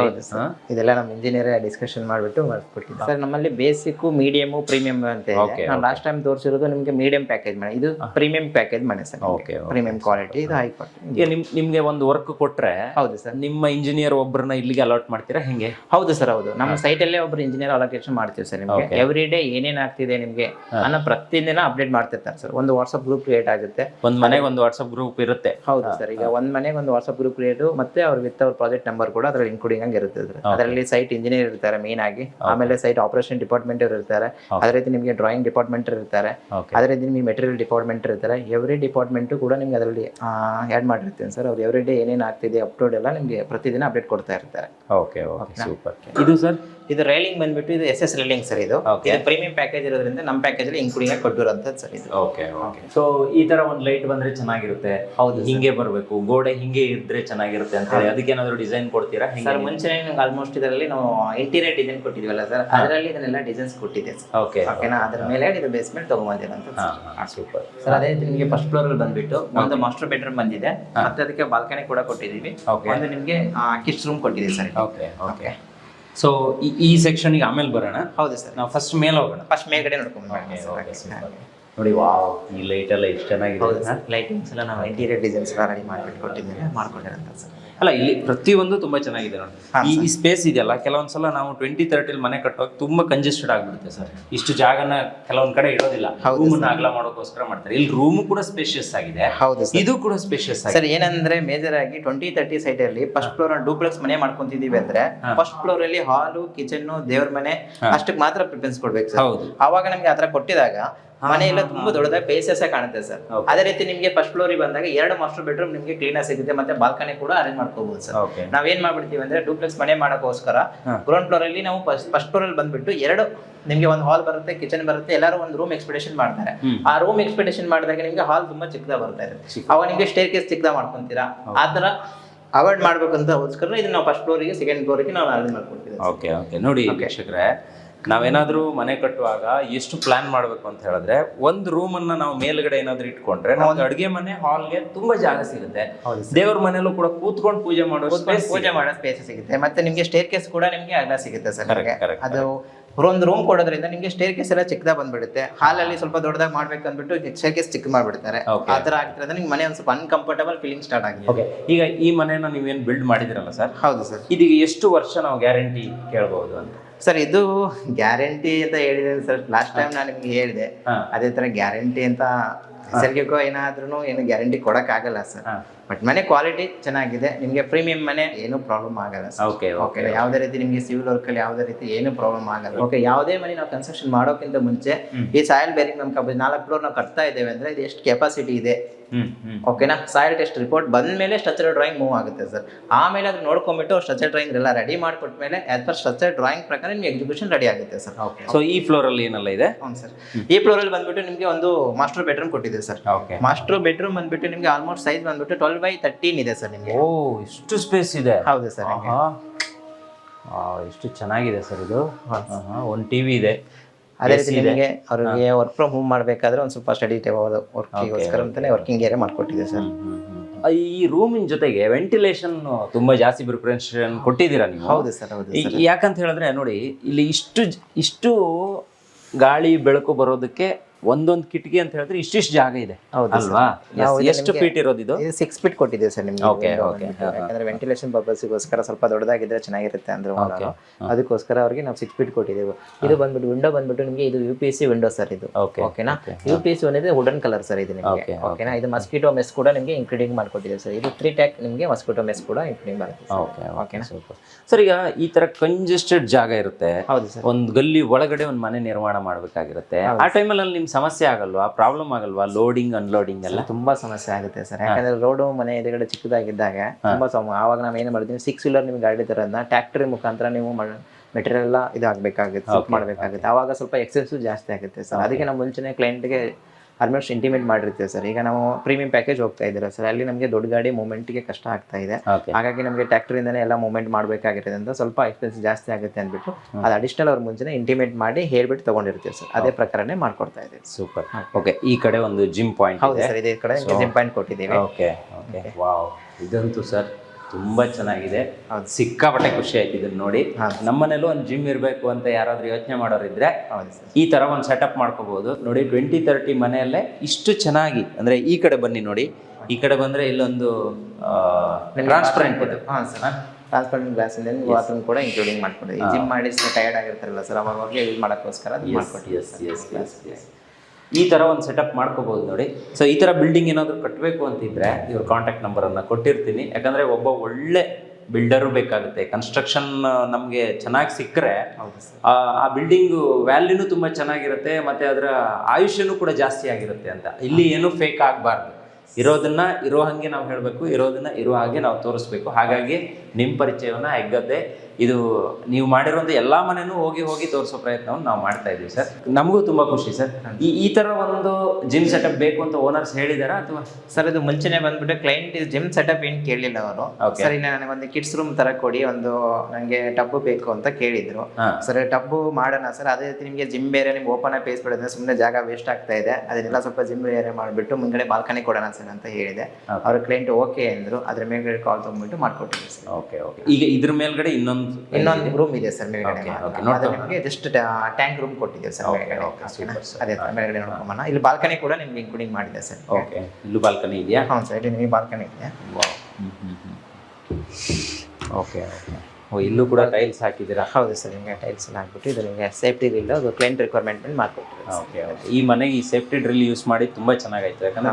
ಇದೆಲ್ಲ ನಮ್ಮ ಇಂಜಿನಿಯರ್ ಡಿಸ್ಕಷನ್ ಮಾಡಿಬಿಟ್ಟು ಮಾಡ್ಕೊಟ್ಟಿದ್ದೆ ಸರ್ ನಮ್ಮಲ್ಲಿ ಬೇಸಿಕ್ ಮೀಡಿಯಮ್ ಪ್ರೀಮಿಯಂ ಅಂತ ಇದೆ. ನಾನು ಲಾಸ್ಟ್ ಟೈಮ್ ತೋರಿಸಿರೋದು ನಿಮಗೆ ಮೀಡಿಯಂ ಪ್ಯಾಕೇಜ್ ಮಾಡಿ ಇದು ಪ್ರೀಮಿಯಂ ಪ್ಯಾಕೇಜ್ ಮಾಡಿ ಸರ್ ಓಕೆ ಪ್ರೀಮಿಯಂ ಕ್ವಾಲಿಟಿ ಇದು ಹೈ ಕ್ವಾಲಿಟಿ ನಿಮ್ ನಿಮ್ಗೆ ಒಂದು ವರ್ಕ್ ಕೊಟ್ರೆ ಹೌದು ಸರ್. ನಿಮ್ಮ ಇಂಜಿನಿಯರ್ ಒಬ್ಬರನ್ನ ಇಲ್ಲಿಗೆ ಅಲಾಟ್ ಮಾಡ್ತೀರಾ ಹೆಂಗೆ? ಹೌದು ಸರ್ ಹೌದು. ನಮ್ಮ ಸೈಟ್ ಅಲ್ಲೇ ಒಬ್ರು ಇಂಜಿನಿಯರ್ ಅಲೋಕೇಶನ್ ಮಾಡ್ತೀವಿ ಸರ್ ನಿಮಗೆ. ಎವ್ರಿ ಡೇ ಏನೇನು ಆಗ್ತಿದೆ ನಿಮಗೆ ಅನ್ನೋ ಪ್ರತಿದಿನ ಅಪ್ಡೇಟ್ ಮಾಡ್ತಿರ್ತಾರೆ ಸರ್. ಒಂದು ವಾಟ್ಸ್ಆಪ್ ಗ್ರೂಪ್ ಕ್ರಿಯೇಟ್ ಆಗುತ್ತೆ. ಒಂದು ಮನೆಗೆ ಒಂದು ವಾಟ್ಸ್ಆಪ್ ಗ್ರೂಪ್ ಇರುತ್ತೆ. ಹೌದು ಸರ್. ಈಗ ಒಂದ್ ಮನೆಗೆ ಒಂದು ವಾಟ್ಸಪ್ ಗ್ರೂಪ್ ಕ್ರಿಯೇಟ್ ಮತ್ತೆ ಅವ್ರ ವಿತ್ ಅವ್ರ ಪ್ರಾಜೆಕ್ಟ್ ನಂಬರ್ ಕೂಡ ಅದ್ರಲ್ಲಿ ಇನ್ಕ್ಲೂಡಿಂಗ್ ಆಗಿ ಇರುತ್ತೆ ಅದ್ರ- ಅದರಲ್ಲಿ ಸೈಟ್ ಇಂಜಿನಿಯರ್ ಇರ್ತಾರೆ ಮೇನ್ ಆಗಿ. ಆಮೇಲೆ ಸೈಟ್ ಆಪರೇಷನ್ ಡಿಪಾರ್ಟ್ಮೆಂಟ್ ಇರ್ತಾರೆ. ಅದೇ ರೀತಿ ನಿಮಗೆ ಡ್ರಾಯಿಂಗ್ ಡಿಪಾರ್ಟ್ಮೆಂಟ್ ಇರ್ತಾರೆ. ಅದೇ ರೀತಿ ನಿಮಗೆ ಮೆಟೀರಿಯಲ್ ಡಿಪಾರ್ಟ್ಮೆಂಟ್ ಇರ್ತಾರೆ. ಎವ್ರಿ ಡಿಪಾರ್ಟ್ಮೆಂಟ್ ಕೂಡ ನಿಮ್ಗೆ ಅದರಲ್ಲಿ ಆ್ಯಡ್ ಮಾಡಿರ್ತೀನಿ ಸರ್ ಅವ್ರು ಎವ್ರಿ ಡೇ ಏನೇನು ಆಗ್ತಿದೆ ಅಪ್ಲೋಡ್ ಎಲ್ಲ ನಿಮಗೆ ಪ್ರತಿದಿನ ಅಪ್ಡೇಟ್ ಕೊಡ್ತಾ ಇರ್ತಾರೆ. ಓಕೆ ಓಕೆ ಸೂಪರ್ ಇದು ಸರ್ ಇದು ರೈಲಿಂಗ್ ಬಂದ್ಬಿಟ್ಟು ಇದು ಎಸ್ ಎಸ್ ರೈಲಿಂಗ್ ಸರ್ ಇದು. ಇದು ಪ್ರೀಮಿಯಂ ಪ್ಯಾಕೇಜ್ ಇರೋದ್ರಿಂದ ನಮ್ಮ ಪ್ಯಾಕೇಜ್ ಅಲ್ಲಿ ಇನ್ಕ್ಲೂಡಿಂಗ್ ಆಗಿ ಕೊಟ್ಟಿರೋಂಥದ್ದು ಸರ್ ಇದು. ಓಕೆ ಓಕೆ ಸೊ ಈ ತರ ಒಂದು ಲೈಟ್ ಬಂದ್ರೆ ಚೆನ್ನಾಗಿರುತ್ತೆ. ಹೌದು ಹಿಂಗೆ ಬರಬೇಕು. ಗೋಡೆ ಹಿಂಗೆ ಇದ್ರೆ ಚೆನ್ನಾಗಿರುತ್ತೆ ಅಂತ ಹೇಳಿ. ಅದಕ್ಕೆ ಏನಾದ್ರು ಡಿಸೈನ್ ಕೊಡ್ತೀರಾ? ಸರ್ ಮುಂಚೆ ಆಲ್ಮೋಸ್ಟ್ ಇದರಲ್ಲಿ ನಾವು ಇಂಟೀರಿಯರ್ ಡಿಸೈನ್ ಕೊಟ್ಟಿದ್ವಲ್ಲ ಸರ್. ಅದರಲ್ಲಿ ಇದನ್ನೆಲ್ಲ ಡಿಸೈನ್ಸ್ ಕೊಟ್ಟಿದೆ ಸರ್. ಓಕೆ ಓಕೆನಾ ಅದ್ರ ಮೇಲೆ ಇದು ಬೇಸ್ಮೆಂಟ್ ತಗೊಂಬಂದಿರೋಂಥ ಅಂತ ಸೂಪರ್ ಸರ್. ಅದೇ ರೀತಿ ನಿಮಗೆ ಫಸ್ಟ್ ಫ್ಲೋರ್ ಅಲ್ಲಿ ಬಂದ್ಬಿಟ್ಟು ಒಂದು ಮಾಸ್ಟರ್ ಬೆಡ್ರೂಮ್ ಬಂದಿದೆ. ಮತ್ತೆ ಅದಕ್ಕೆ ಬಾಲ್ಕನಿ ಕೂಡ ಕೊಟ್ಟಿದೀವಿ Okay. ಒಂದು ನಿಮಗೆ ಕಿಚ್ ರೂಮ್ ಕೊಟ್ಟಿದ್ದೀವಿ ಸರ್ ಓಕೆ ಓಕೆ ಸೊ ಈ ಸೆಕ್ಷನಿಗೆ ಆಮೇಲೆ ಬರೋಣ. ಹೌದು ಸರ್. ನಾವು ಫಸ್ಟ್ ಮೇಲೆ ಹೋಗೋಣ. ಫಸ್ಟ್ ಮೇಲ್ಗಡೆ ನೋಡ್ಕೊಂಡು ನೋಡಿ ವಾವ್ ಈ ಲೈಟ್ ಎಲ್ಲ ಎಷ್ಟು ಚೆನ್ನಾಗಿದೆ. ಹೌದು ಸರ್. ಲೈಟಿಂಗ್ಸ್ ಎಲ್ಲ ನಾವು ಇಂಟೀರಿಯರ್ ಡಿಸೈನ್ಸ್ ಎಲ್ಲ ರೆಡಿ ಮಾಡಿಬಿಟ್ಟು ಕೊಟ್ಟಿದ್ದೀವಿ. ಮಾಡ್ಕೊಂಡಿರೋಂಥ ಸರ್. ಅಲ್ಲ ಇಲ್ಲಿ ಪ್ರತಿಯೊಂದು ತುಂಬಾ ಚೆನ್ನಾಗಿದೆ ನೋಡಿ. ಈ ಸ್ಪೇಸ್ ಇದೆಯಲ್ಲ ಕೆಲವೊಂದ್ಸಲ ನಾವು ಟ್ವೆಂಟಿ ತರ್ಟಿಲ್ ಮನೆ ಕಟ್ಟುವಾಗ ತುಂಬಾ ಕಂಜೆಸ್ಟೆಡ್ ಆಗ್ಬಿಡುತ್ತೆ ಸರ್. ಇಷ್ಟು ಜಾಗನ ಕೆಲವೊಂದ್ ಕಡೆ ಇರೋದಿಲ್ಲ. ರೂಮನ್ನ ರೂಮ್ ಅಗಲ ಮಾಡೋಕೋಸ್ಕರ ಮಾಡ್ತಾರೆ. ಇಲ್ಲಿ ರೂಮ್ ಕೂಡ ಸ್ಪೇಷಿಯಸ್ ಆಗಿದೆ. ಹೌದು ಇದು ಕೂಡ ಸ್ಪೇಷಿಯಸ್ ಸರ್ ಏನಂದ್ರೆ ಮೇಜರ್ ಆಗಿ ಟ್ವೆಂಟಿ ತರ್ಟಿ ಸೈಡ್ ಅಲ್ಲಿ ಫಸ್ಟ್ ಫ್ಲೋರ್ ಡೂಪ್ಲೆಕ್ಸ್ ಮನೆ ಮಾಡ್ಕೊಂತಿದೀವಿ ಅಂದ್ರೆ ಫಸ್ಟ್ ಫ್ಲೋರ್ ಅಲ್ಲಿ ಹಾಲು ಕಿಚನ್ ದೇವ್ರ ಮನೆ ಅಷ್ಟಕ್ಕೆ ಮಾತ್ರ ಪ್ರಿಫರೆನ್ಸ್ ಕೊಡ್ಬೇಕು ಸರ್. ಹೌದು. ಅವಾಗ ನಮ್ಗೆ ಆತರ ಕೊಟ್ಟಿದಾಗ ಮನೆ ಎಲ್ಲ ತುಂಬಾ ದೊಡ್ಡದಾಗಿ ಪೇಸಸ್ ಕಾಣುತ್ತೆ ಸರ್. ಅದೇ ರೀತಿ ನಿಮ್ಗೆ ಫಸ್ಟ್ ಫ್ಲೋರ್ ಬಂದಾಗ ಎರಡು ಮಾಸ್ಟರ್ ಬೆಡ್ರೂಮ್ ನಿಮ್ಗೆ ಕ್ಲೀನ್ ಸಿಗುತ್ತೆ ಮತ್ತೆ ಬಾಲ್ಕನಿ ಕೂಡ ಅರೇಂಜ್ ಮಾಡ್ಕೋಬಹುದು ಸರ್. ನಾವ್ ನಾವೇನ್ ಮಾಡ್ಬಿಡ್ತೀವಿ ಅಂದ್ರೆ ಡೂಪ್ಲೆಕ್ಸ್ ಮನೆ ಮಾಡೋಕ್ಕೋಸ್ಕರ ಗ್ರೌಂಡ್ ಫ್ಲೋರ್ ಅಲ್ಲಿ ನಾವು ಫಸ್ಟ್ ಫ್ಲೋರ್ ಅಲ್ಲಿ ಬಂದ್ಬಿಟ್ಟು ಎರಡು ನಿಮ್ಗೆ ಒಂದು ಹಾಲ್ ಬರುತ್ತೆ ಕಿಚನ್ ಬರುತ್ತೆ ಎಲ್ಲರೂ ಒಂದು ರೂಮ್ ಎಕ್ಸ್ಪೆಕ್ಟೇಷನ್ ಮಾಡ್ತಾರೆ. ಆ ರೂಮ್ ಎಕ್ಸ್ಪೆಕ್ಟೇಷನ್ ಮಾಡಿದಾಗ ನಿಮ್ಗೆ ಹಾಲ್ ತುಂಬಾ ಚಿಕ್ಕದ ಬರ್ತಾ ಇರುತ್ತೆ. ಅವಾಗ ನಿಮ್ಗೆ ಸ್ಟೇರ್ ಕೇಸ್ ಚಿಕ್ಕದ ಮಾಡ್ಕೊಂತೀರಾ ಆ ತರ ಅವಾಯ್ಡ್ ಮಾಡ್ಬೇಕಂತ ಹೋಸ್ಕರ ಇದನ್ನ ನಾವು ಫಸ್ಟ್ ಫ್ಲೋರಿಗೆ ಸೆಕೆಂಡ್ ಫ್ಲೋರಿಗೆ ನಾವು ಅರೇಂಜ್ ಮಾಡ್ಕೊಡ್ತೀವಿ ಓಕೆ ಓಕೆ ನೋಡಿ ವೀಕ್ಷಕರೇ ನಾವೇನಾದ್ರೂ ಮನೆ ಕಟ್ಟುವಾಗ ಎಷ್ಟು ಪ್ಲಾನ್ ಮಾಡ್ಬೇಕು ಅಂತ ಹೇಳಿದ್ರೆ ಒಂದು ರೂಮ್ ಅನ್ನ ನಾವು ಮೇಲ್ಗಡೆ ಏನಾದ್ರೂ ಇಟ್ಕೊಂಡ್ರೆ ನಮ್ಗೆ ಅಡುಗೆ ಮನೆ ಹಾಲ್ಗೆ ತುಂಬಾ ಜಾಗ ಸಿಗುತ್ತೆ. ದೇವ್ರ ಮನೆಯಲ್ಲೂ ಕೂಡ ಕೂತ್ಕೊಂಡು ಪೂಜೆ ಮಾಡೋ ಪೂಜೆ ಮಾಡೋ ಸ್ಪೇಸ್ ಸಿಗುತ್ತೆ. ಮತ್ತೆ ನಿಮ್ಗೆ ಸ್ಟೇರ್ ಕೇಸ್ ಕೂಡ ನಿಮ್ಗೆ ಅಲ್ಲ ಸಿಗುತ್ತೆ ಸರ್ ಅದು ಒಂದು ರೂಮ್ ಕೊಡೋದ್ರಿಂದ ನಿಮ್ಗೆ ಸ್ಟೇರ್ ಕೇಸ್ ಎಲ್ಲ ಚಿಕ್ಕದಾಗ ಬಂದ್ಬಿಡುತ್ತೆ. ಹಾಲಲ್ಲಿ ಸ್ವಲ್ಪ ದೊಡ್ಡದಾಗಿ ಮಾಡ್ಬೇಕು ಅಂದ್ಬಿಟ್ಟು ಸ್ಟೇರ್ ಕೇಸ್ ಚಿಕ್ಕ ಮಾಡ್ಬಿಡ್ತಾರೆ. ಆ ತರ ಆಗ್ತಿರೋದ್ರೆ ನಿಮ್ಗೆ ಮನೆ ಒಂದು ಸ್ವಲ್ಪ ಅನ್ಕಂಫರ್ಟಬಲ್ ಫೀಲಿಂಗ್ ಸ್ಟಾರ್ಟ್ ಆಗಿದೆ ಓಕೆ ಈಗ ಈ ಮನೆನ ನೀವೇನು ಬಿಲ್ಡ್ ಮಾಡಿದಿರಲ್ಲ ಸರ್? ಹೌದು ಸರ್. ಇದೀಗ ಎಷ್ಟು ವರ್ಷ ನಾವು ಗ್ಯಾರಂಟಿ ಕೇಳಬಹುದು ಅಂತ? ಸರ್ ಇದು ಗ್ಯಾರಂಟಿ ಅಂತ ಹೇಳಿದೆ ಸರ್ ಲಾಸ್ಟ್ ಟೈಮ್ ನಾನು ನಿಮ್ಗೆ ಹೇಳಿದೆ. ಅದೇ ತರ ಗ್ಯಾರಂಟಿ ಅಂತ ನೈಸರ್ಗಿಕ ಏನಾದ್ರೂ ಏನು ಗ್ಯಾರಂಟಿ ಕೊಡಕ್ಕಾಗಲ್ಲ ಸರ್. ಬಟ್ ಮನೆ ಕ್ವಾಲಿಟಿ ಚೆನ್ನಾಗಿದೆ. ನಿಮಗೆ ಪ್ರೀಮಿಯಂ ಮನೆ ಏನು ಪ್ರಾಬ್ಲಮ್ ಆಗಲ್ಲ ಓಕೆ ಓಕೆ ಯಾವುದೇ ರೀತಿ ನಿಮಗೆ ಸಿವಿಲ್ ವರ್ಕ್ ಅಲ್ಲಿ ಯಾವುದೇ ರೀತಿ ಏನು ಪ್ರಾಬ್ಲಮ್ ಆಗಲ್ಲ. ಓಕೆ ಯಾವುದೇ ಮನೆ ನಾವು ಕನ್ಸ್ಟ್ರಕ್ಷನ್ ಮಾಡೋಕ್ಕಿಂತ ಮುಂಚೆ ಈ ಸಾಯಿಲ್ ಬೇರಿಂಗ್ ನಮ್ ಕಂಪನಿ ನಾಲ್ಕು ಫ್ಲೋರ್ ನಾವು ಕಟ್ತಾ ಇದ್ದೇವೆ ಅಂದ್ರೆ ಇದು ಎಷ್ಟು ಕೆಪಾಸಿಟಿ ಇದೆ. ಓಕೆನಾ ಸಾಯಿಲ್ ಟೆಸ್ಟ್ ರಿಪೋರ್ಟ್ ಬಂದ ಮೇಲೆ ಸ್ಟ್ರಕ್ಚರ್ ಡ್ರಾಯಿಂಗ್ ಮೂವ್ ಆಗುತ್ತೆ ಸರ್ ಆಮೇಲೆ ಅದು ನೋಡ್ಕೊಂಡ್ಬಿಟ್ಟು ಸ್ಟ್ರಚರ್ ಡ್ರಾಯಿಂಗ್ ಎಲ್ಲ ರೆಡಿ ಮಾಡಿಕೊಟ್ಮೇಲೆ ಆಸ್ ಪರ್ ಸ್ಟ್ರಚರ್ ಡ್ರಾಯಿಂಗ್ ಪ್ರಕಾರ ನಿಮ್ಗೆ ಎಕ್ಸಿಕ್ಯೂಷನ್ ರೆಡಿ ಆಗುತ್ತೆ ಸರ್ ಓಕೆ ಸೊ ಈ ಫ್ಲೋರ್ ಅಲ್ಲಿ ಏನೆಲ್ಲ ಇದೆ? ಹೌದು ಸರ್ ಈ ಫ್ಲೋರ್ ಅಲ್ಲಿ ಬಂದ್ಬಿಟ್ಟು ನಿಮಗೆ ಒಂದು ಮಾಸ್ಟರ್ ಬೆಡ್ರೂಮ್ ಕೊಟ್ಟಿದೆ ಸರ್ ಓಕೆ ಮಾಸ್ಟರ್ ಬೆಡ್ರೂಮ್ ಬಂದ್ಬಿಟ್ಟು ನಿಮಗೆ ಆಲ್ಮೋಸ್ಟ್ ಸೈಜ್ ಬಂದ್ಬಿಟ್ಟು ಟ್ವೆಲ್ ಬೈ ತರ್ಟೀನ್ ಇದೆ ಸರ್ ನಿಮಗೆ. ಓ ಇಷ್ಟು ಸ್ಪೇಸ್ ಇದೆ? ಹೌದು ಸರ್. ಆ, ಎಷ್ಟು ಚೆನ್ನಾಗಿದೆ ಸರ್ ಇದು. ಒಂದು ಟಿ ಟಿವಿ ಇದೆ. ಅದೇ ರೀತಿ ನಿಮಗೆ ಅವ್ರಿಗೆ ವರ್ಕ್ ಫ್ರಮ್ ಹೋಮ್ ಮಾಡಬೇಕಾದ್ರೆ ಒಂದು ಸ್ವಲ್ಪ ಸ್ಟಡಿ ಟೈಪ್ ವರ್ಕಿಗೋಸ್ಕರ ಅಂತಾನೆ ವರ್ಕಿಂಗ್ ಏರಿಯಾ ಮಾಡಿಕೊಟ್ಟಿದೆ ಸರ್. ಆ, ಈ ರೂಮಿನ ಜೊತೆಗೆ ವೆಂಟಿಲೇಷನ್ ತುಂಬಾ ಜಾಸ್ತಿ ಪ್ರಿಪರೇಷನ್ ಕೊಟ್ಟಿದ್ದೀರಾ ನೀವು? ಹೌದು ಸರ್ ಹೌದು ಈ- ಯಾಕಂತ ಹೇಳಿದ್ರೆ ನೋಡಿ ಇಲ್ಲಿ ಇಷ್ಟು ಜ- ಇಷ್ಟು ಗಾಳಿ ಬೆಳಕು ಬರೋದಕ್ಕೆ ಒಂದೊಂದು ಕಿಟಕಿ ಅಂತ ಹೇಳಿದ್ರೆ ಇಷ್ಟಿಷ್ಟು ಜಾಗ ಇದೆ. ಅಲ್ವಾ? ಎಷ್ಟು ಫೀಟ್ ಇರೋದು ಇದು ಸಿಕ್ಸ್ ಫೀಟ್ ಕೊಟ್ಟಿದೆ ಸರ್ ನಿಮ್ಗೆ ಓಕೆ ಓಕೆ ಯಾಕಂದ್ರೆ ವೆಂಟಿಲೇಷನ್ ಪರ್ಪಸ್ಗೋಸ್ಕರ ಸ್ವಲ್ಪ ದೊಡ್ಡದಾಗಿದ್ರೆ ಚೆನ್ನಾಗಿರುತ್ತೆ ಅಂದ್ರೆ ಓಕೆ ಅದಕ್ಕೋಸ್ಕರ ಅವ್ರಿಗೆ ನಾವು ಸಿಕ್ಸ್ ಫೀಟ್ ಕೊಟ್ಟಿದ್ದೇವೆ. ಇದು ಬಂದ್ಬಿಟ್ಟು ವಿಂಡೋ ಬಂದ್ಬಿಟ್ಟು ನಿಮಗೆ ಇದು U P S C window sir ಇದು. ಓಕೆ ಓಕೆನಾ ಯು ಪಿ ಎಸ್ ಸಿ ಒಂದಿದೆ ವುಡನ್ ಕಲರ್ ಸರ್ ಇದು ನಿಮಗೆ. ಓಕೆನಾ ಇದು ಮಸ್ಕಿಟೋ ಮೆಸ್ ಕೂಡ ನಿಮಗೆ ಇನ್ಕ್ಲೂಡಿಂಗ್ ಮಾಡ್ಕೊಟ್ಟಿದೆ ಸರ್. ಇದು ತ್ರೀ ಟ್ಯಾಕ್ ನಿಮಗೆ ಮಸ್ಕಿಟೋ ಮೆಸ್ ಕೂಡ ಇನ್ಕ್ಲೂಡಿಂಗ್ ಬರುತ್ತೆ ಓಕೆ ಓಕೆನಾ ಸರ್ ಈಗ ಈ ತರ ಕಂಜೆಸ್ಟೆಡ್ ಜಾಗ ಇರುತ್ತೆ. ಹೌದು ಸರ್. ಒಂದು ಗಲ್ಲಿ ಒಳಗಡೆ ಒಂದು ಮನೆ ನಿರ್ಮಾಣ ಮಾಡಬೇಕಾಗಿರುತ್ತೆ. ಆ ಟೈಮಲ್ಲಿ ಅಲ್ಲಿ ನಿಮ್ ಸಮಸ್ಯೆ ಆಗಲ್ವಾ? ಪ್ರಾಬ್ಲಮ್ ಆಗಲ್ವಾ? ಲೋಡಿಂಗ್ ಅನ್ಲೋಡಿಂಗ್ ಎಲ್ಲ? ತುಂಬಾ ಸಮಸ್ಯೆ ಆಗುತ್ತೆ ಸರ್. ಯಾಕಂದ್ರೆ ರೋಡು ಮನೆ ಎದುರುಗಡೆ ಚಿಕ್ಕದಾಗಿದ್ದಾಗ ತುಂಬಾ ಸಮ ಆವಾಗ ನಾವು ಏನು ಮಾಡಿದ್ವಿ ಸಿಕ್ಸ್ ವೀಲರ್ ನಿಮ್ಗೆ ಗಾಡಿ ತರೋದನ್ನ ಟ್ಯಾಕ್ಟ್ರಿ ಮುಖಾಂತರ ನೀವು ಮೆಟೀರಿಯಲ್ ಎಲ್ಲ ಇದಾಗಬೇಕಾಗುತ್ತೆ ಮಾಡಬೇಕಾಗುತ್ತೆ. ಆವಾಗ ಸ್ವಲ್ಪ ಎಕ್ಸೆಸ್ ಜಾಸ್ತಿ ಆಗುತ್ತೆ ಸರ್. ಅದಕ್ಕೆ ನಾವು ಮುಂಚೆನೆ ಕ್ಲೈಂಟ್ಗೆ ಆಲ್ಮೋಸ್ಟ್ ಇಂಟಿಮೇಟ್ ಮಾಡಿರ್ತೀವಿ ಸರ್. ಈಗ ನಾವು ಪ್ರೀಮಿಯಂ ಪ್ಯಾಕೇಜ್ ಹೋಗ್ತಾ ಇದ್ದೀರಾ ಸರ್? ಅಲ್ಲಿ ನಮಗೆ ದೊಡ್ಡ ಗಾಡಿ ಮೂವ್ಮೆಂಟ್ಗೆ ಕಷ್ಟ ಆಗ್ತಾ ಇದೆ. ಹಾಗಾಗಿ ನಮಗೆ ಟ್ಯಾಕ್ಟ್ರಿಂದನೇ ಎಲ್ಲ ಮೂವ್ಮೆಂಟ್ ಮಾಡಬೇಕಾಗಿರೋದ್ರಿಂದ ಸ್ವಲ್ಪ ಎಕ್ಸ್ಪೆನ್ಸ್ ಜಾಸ್ತಿ ಆಗುತ್ತೆ ಅಂದ್ಬಿಟ್ಟು ಅದು ಅಡಿಷನಲ್ ಅವ್ರ ಮುಂಚೆನೇ ಇಂಟಿಮೇಟ್ ಮಾಡಿ ಹೇಳ್ಬಿಟ್ಟು ತಗೊಂಡಿರ್ತೀವಿ ಸರ್. ಅದೇ ಪ್ರಕಾರನೇ ಮಾಡ್ಕೊಡ್ತಾ ಇದ್ದೀವಿ. ಸೂಪರ್ ಓಕೆ ಈ ಕಡೆ ಒಂದು ಜಿಮ್ ಪಾಯಿಂಟ್ ಹೌದು ಸರ್ ಇದೇ ಕಡೆ ಜಿಮ್ ಪಾಯಿಂಟ್ ಕೊಟ್ಟಿದ್ದೀವಿ. ಓಕೆ ಓಕೆ ವಾವ್ ಇದಂತೂ ಸರ್ ತುಂಬಾ ಚೆನ್ನಾಗಿದೆ. ಸಿಕ್ಕಾಪಟ್ಟೆ ಖುಷಿ ಆಯ್ತು ಇದನ್ನ ನೋಡಿ. ನಮ್ಮನೇಲೂ ಒಂದು ಜಿಮ್ ಇರಬೇಕು ಅಂತ ಯಾರಾದ್ರೂ ಯೋಚನೆ ಮಾಡೋರಿದ್ರೆ ಈ ತರ ಒಂದು ಸೆಟಪ್ ಮಾಡ್ಕೋಬಹುದು ನೋಡಿ ಟ್ವೆಂಟಿ ತರ್ಟಿ ಮನೆಯಲ್ಲೇ ಇಷ್ಟು ಚೆನ್ನಾಗಿ ಅಂದ್ರೆ ಈ ಕಡೆ ಬನ್ನಿ ನೋಡಿ. ಈ ಕಡೆ ಬಂದ್ರೆ ಇಲ್ಲೊಂದು ಟ್ರಾನ್ಸ್ಪರೆಂಟ್ ಇದೆ. ಟ್ರಾನ್ಸ್ಪರೆಂಟ್ ಗ್ಲಾಸ್ ಇಂದ ಬಾತ್ರೂಮ್ ಕೂಡ ಇನ್ಕ್ಲೂಡಿಂಗ್ ಮಾಡ್ಕೊಂಡಿದ್ದೀವಿ ಜಿಮ್ ಮಾಡಿ ಟೈರ್ಡ್ ಆಗಿರ್ತಾರಲ್ಲ ಸರ್ ಅವಾಗ ಯೂಸ್ ಮಾಡೋಕ್ಕೋಸ್ಕರ ಎಸ್ ಮಾಡ್ಕೊಟ್ಟಿದ್ದೀವಿ ಈ ತರ ಒಂದು ಸೆಟಪ್ ಮಾಡ್ಕೋಬೋದು ನೋಡಿ. ಸೊ ಈ ತರ ಬಿಲ್ಡಿಂಗ್ ಏನಾದರೂ ಕಟ್ಟಬೇಕು ಅಂತಿದ್ರೆ ಇವ್ರ ಕಾಂಟ್ಯಾಕ್ಟ್ ನಂಬರನ್ನು ಅನ್ನ ಕೊಟ್ಟಿರ್ತೀನಿ. ಯಾಕಂದ್ರೆ ಒಬ್ಬ ಒಳ್ಳೆ ಬಿಲ್ಡರ್ ಬೇಕಾಗುತ್ತೆ. ಕನ್ಸ್ಟ್ರಕ್ಷನ್ ನಮಗೆ ಚೆನ್ನಾಗಿ ಸಿಕ್ಕರೆ ಆ ಆ ಬಿಲ್ಡಿಂಗ್ ವ್ಯಾಲ್ಯೂನು ತುಂಬಾ ಚೆನ್ನಾಗಿರುತ್ತೆ ಮತ್ತೆ ಅದರ ಆಯುಷ್ಯನೂ ಕೂಡ ಜಾಸ್ತಿ ಆಗಿರುತ್ತೆ ಅಂತ. ಇಲ್ಲಿ ಏನು ಫೇಕ್ ಆಗಬಾರ್ದು. ಇರೋದನ್ನ ಇರೋ ಹಾಗೆ ನಾವು ಹೇಳಬೇಕು ಇರೋದನ್ನ ಇರೋ ಹಾಗೆ ನಾವು ತೋರಿಸ್ಬೇಕು. ಹಾಗಾಗಿ ನಿಮ್ಮ ಪರಿಚಯವನ್ನು ಹೆಗ್ಗದ್ದೆ ಇದು ನೀವು ಮಾಡಿರುವಂಥ ಎಲ್ಲ ಮನೆನೂ ಹೋಗಿ ಹೋಗಿ ತೋರಿಸೋ ಪ್ರಯತ್ನವನ್ನು ನಾವು ಮಾಡ್ತಾ ಇದ್ದೀವಿ ಸರ್. ನಮಗೂ ತುಂಬಾ ಖುಷಿ ಸರ್. ಈ ಈ ತರ ಒಂದು ಜಿಮ್ ಸೆಟಪ್ ಬೇಕು ಅಂತ ಓನರ್ಸ್ ಹೇಳಿದಾರಾ ಅಥವಾ? ಸರ್ ಇದು ಮುಂಚೆನೆ ಬಂದ್ಬಿಟ್ಟು ಕ್ಲೈಂಟ್ ಜಿಮ್ ಸೆಟಪ್ ಏನು ಕೇಳಿಲ್ಲ ಅವರು. ಸರ್ ಇಲ್ಲ ನನಗೆ ಒಂದು ಕಿಡ್ಸ್ ರೂಮ್ ತರ ಕೊಡಿ ಒಂದು ನನಗೆ ಟಬ್ ಬೇಕು ಅಂತ ಕೇಳಿದ್ರು. ಸರ್ ಟಬ್ ಮಾಡೋಣ ಸರ್. ಅದೇ ರೀತಿ ನಿಮಗೆ ಜಿಮ್ ಬೇರೆ ನಿಮ್ಗೆ ಓಪನ್ ಆಗಿ ಪೇಸ್ ಬಿಡೋದ್ರೆ ಸುಮ್ಮನೆ ಜಾಗ ವೇಸ್ಟ್ ಆಗ್ತಾ ಇದೆ. ಅದನ್ನೆಲ್ಲ ಸ್ವಲ್ಪ ಜಿಮ್ ಬೇರೆ ಮಾಡಿಬಿಟ್ಟು ಮುಂದೆ ಬಾಲ್ಕನಿ ಕೊಡೋಣ ಸರ್ ಅಂತ ಹೇಳಿದೆ. ಅವ್ರ ಕ್ಲೈಂಟ್ ಓಕೆ ಅಂದ್ರು. ಅದ್ರ ಮೇಲ್ಗಡೆ ಕಾಲ್ ತೊಗೊಂಡ್ಬಿಟ್ಟು ಮಾಡ್ಕೊಟ್ಟಿದ್ದೆ ಸರ್. ಓಕೆ ಓಕೆ ಈಗ ಇದ್ರ ಮೇಲ್ಗಡೆ ಇನ್ನೊಂದು ಇನ್ನೊಂದು ರೂಮ್ ಇದೆ ಸರ್ ಮೇಲ್ಗಡೆ ಜಸ್ಟ್ ಟ್ಯಾಂಕ್ ರೂಮ್ ಕೊಟ್ಟಿದೆ ಸರ್ ಅದೇ ಮೇಲ್ಗಡೆ ನೋಡ್ಕೊಂಬನ ಇಲ್ಲಿ ಬಾಲ್ಕನಿ ಕೂಡ ನಿಮ್ಗೆ ಇನ್ಕ್ಲೂಡಿಂಗ್ ಮಾಡಿದೆ ಸರ್. ಓಕೆ ಇಲ್ಲೂ ಬಾಲ್ಕನಿ ಇದೆಯಾ? ಹೌದು ಸರ್ ಇಲ್ಲಿ ನಿಮಗೆ ಬಾಲ್ಕನಿ ಇದೆ. ಓಕೆ ಓಕೆ ಓ ಇಲ್ಲೂ ಕೂಡ ಟೈಲ್ಸ್ ಹಾಕಿದ್ದೀರಾ? ಹೌದು ಸರ್ ನಿಮಗೆ ಟೈಲ್ಸ್ ಎಲ್ಲ ಹಾಕ್ಬಿಟ್ಟು ಇದು ನಿಮಗೆ ಸೇಫ್ಟಿ ಡ್ರಿಲ್ ಅದು ಕ್ಲೈಂಟ್ ರಿಕ್ವೈರ್ಮೆಂಟ್ ಮೇಲೆ ಓಕೆ ಓಕೆ ಈ ಮನೆ ಈ ಸೇಫ್ಟಿ ಡ್ರಿಲ್ ಯೂಸ್ ಮಾಡಿ ತುಂಬ ಚೆನ್ನಾಗಾಯ್ತು. ಯಾಕಂದ್ರೆ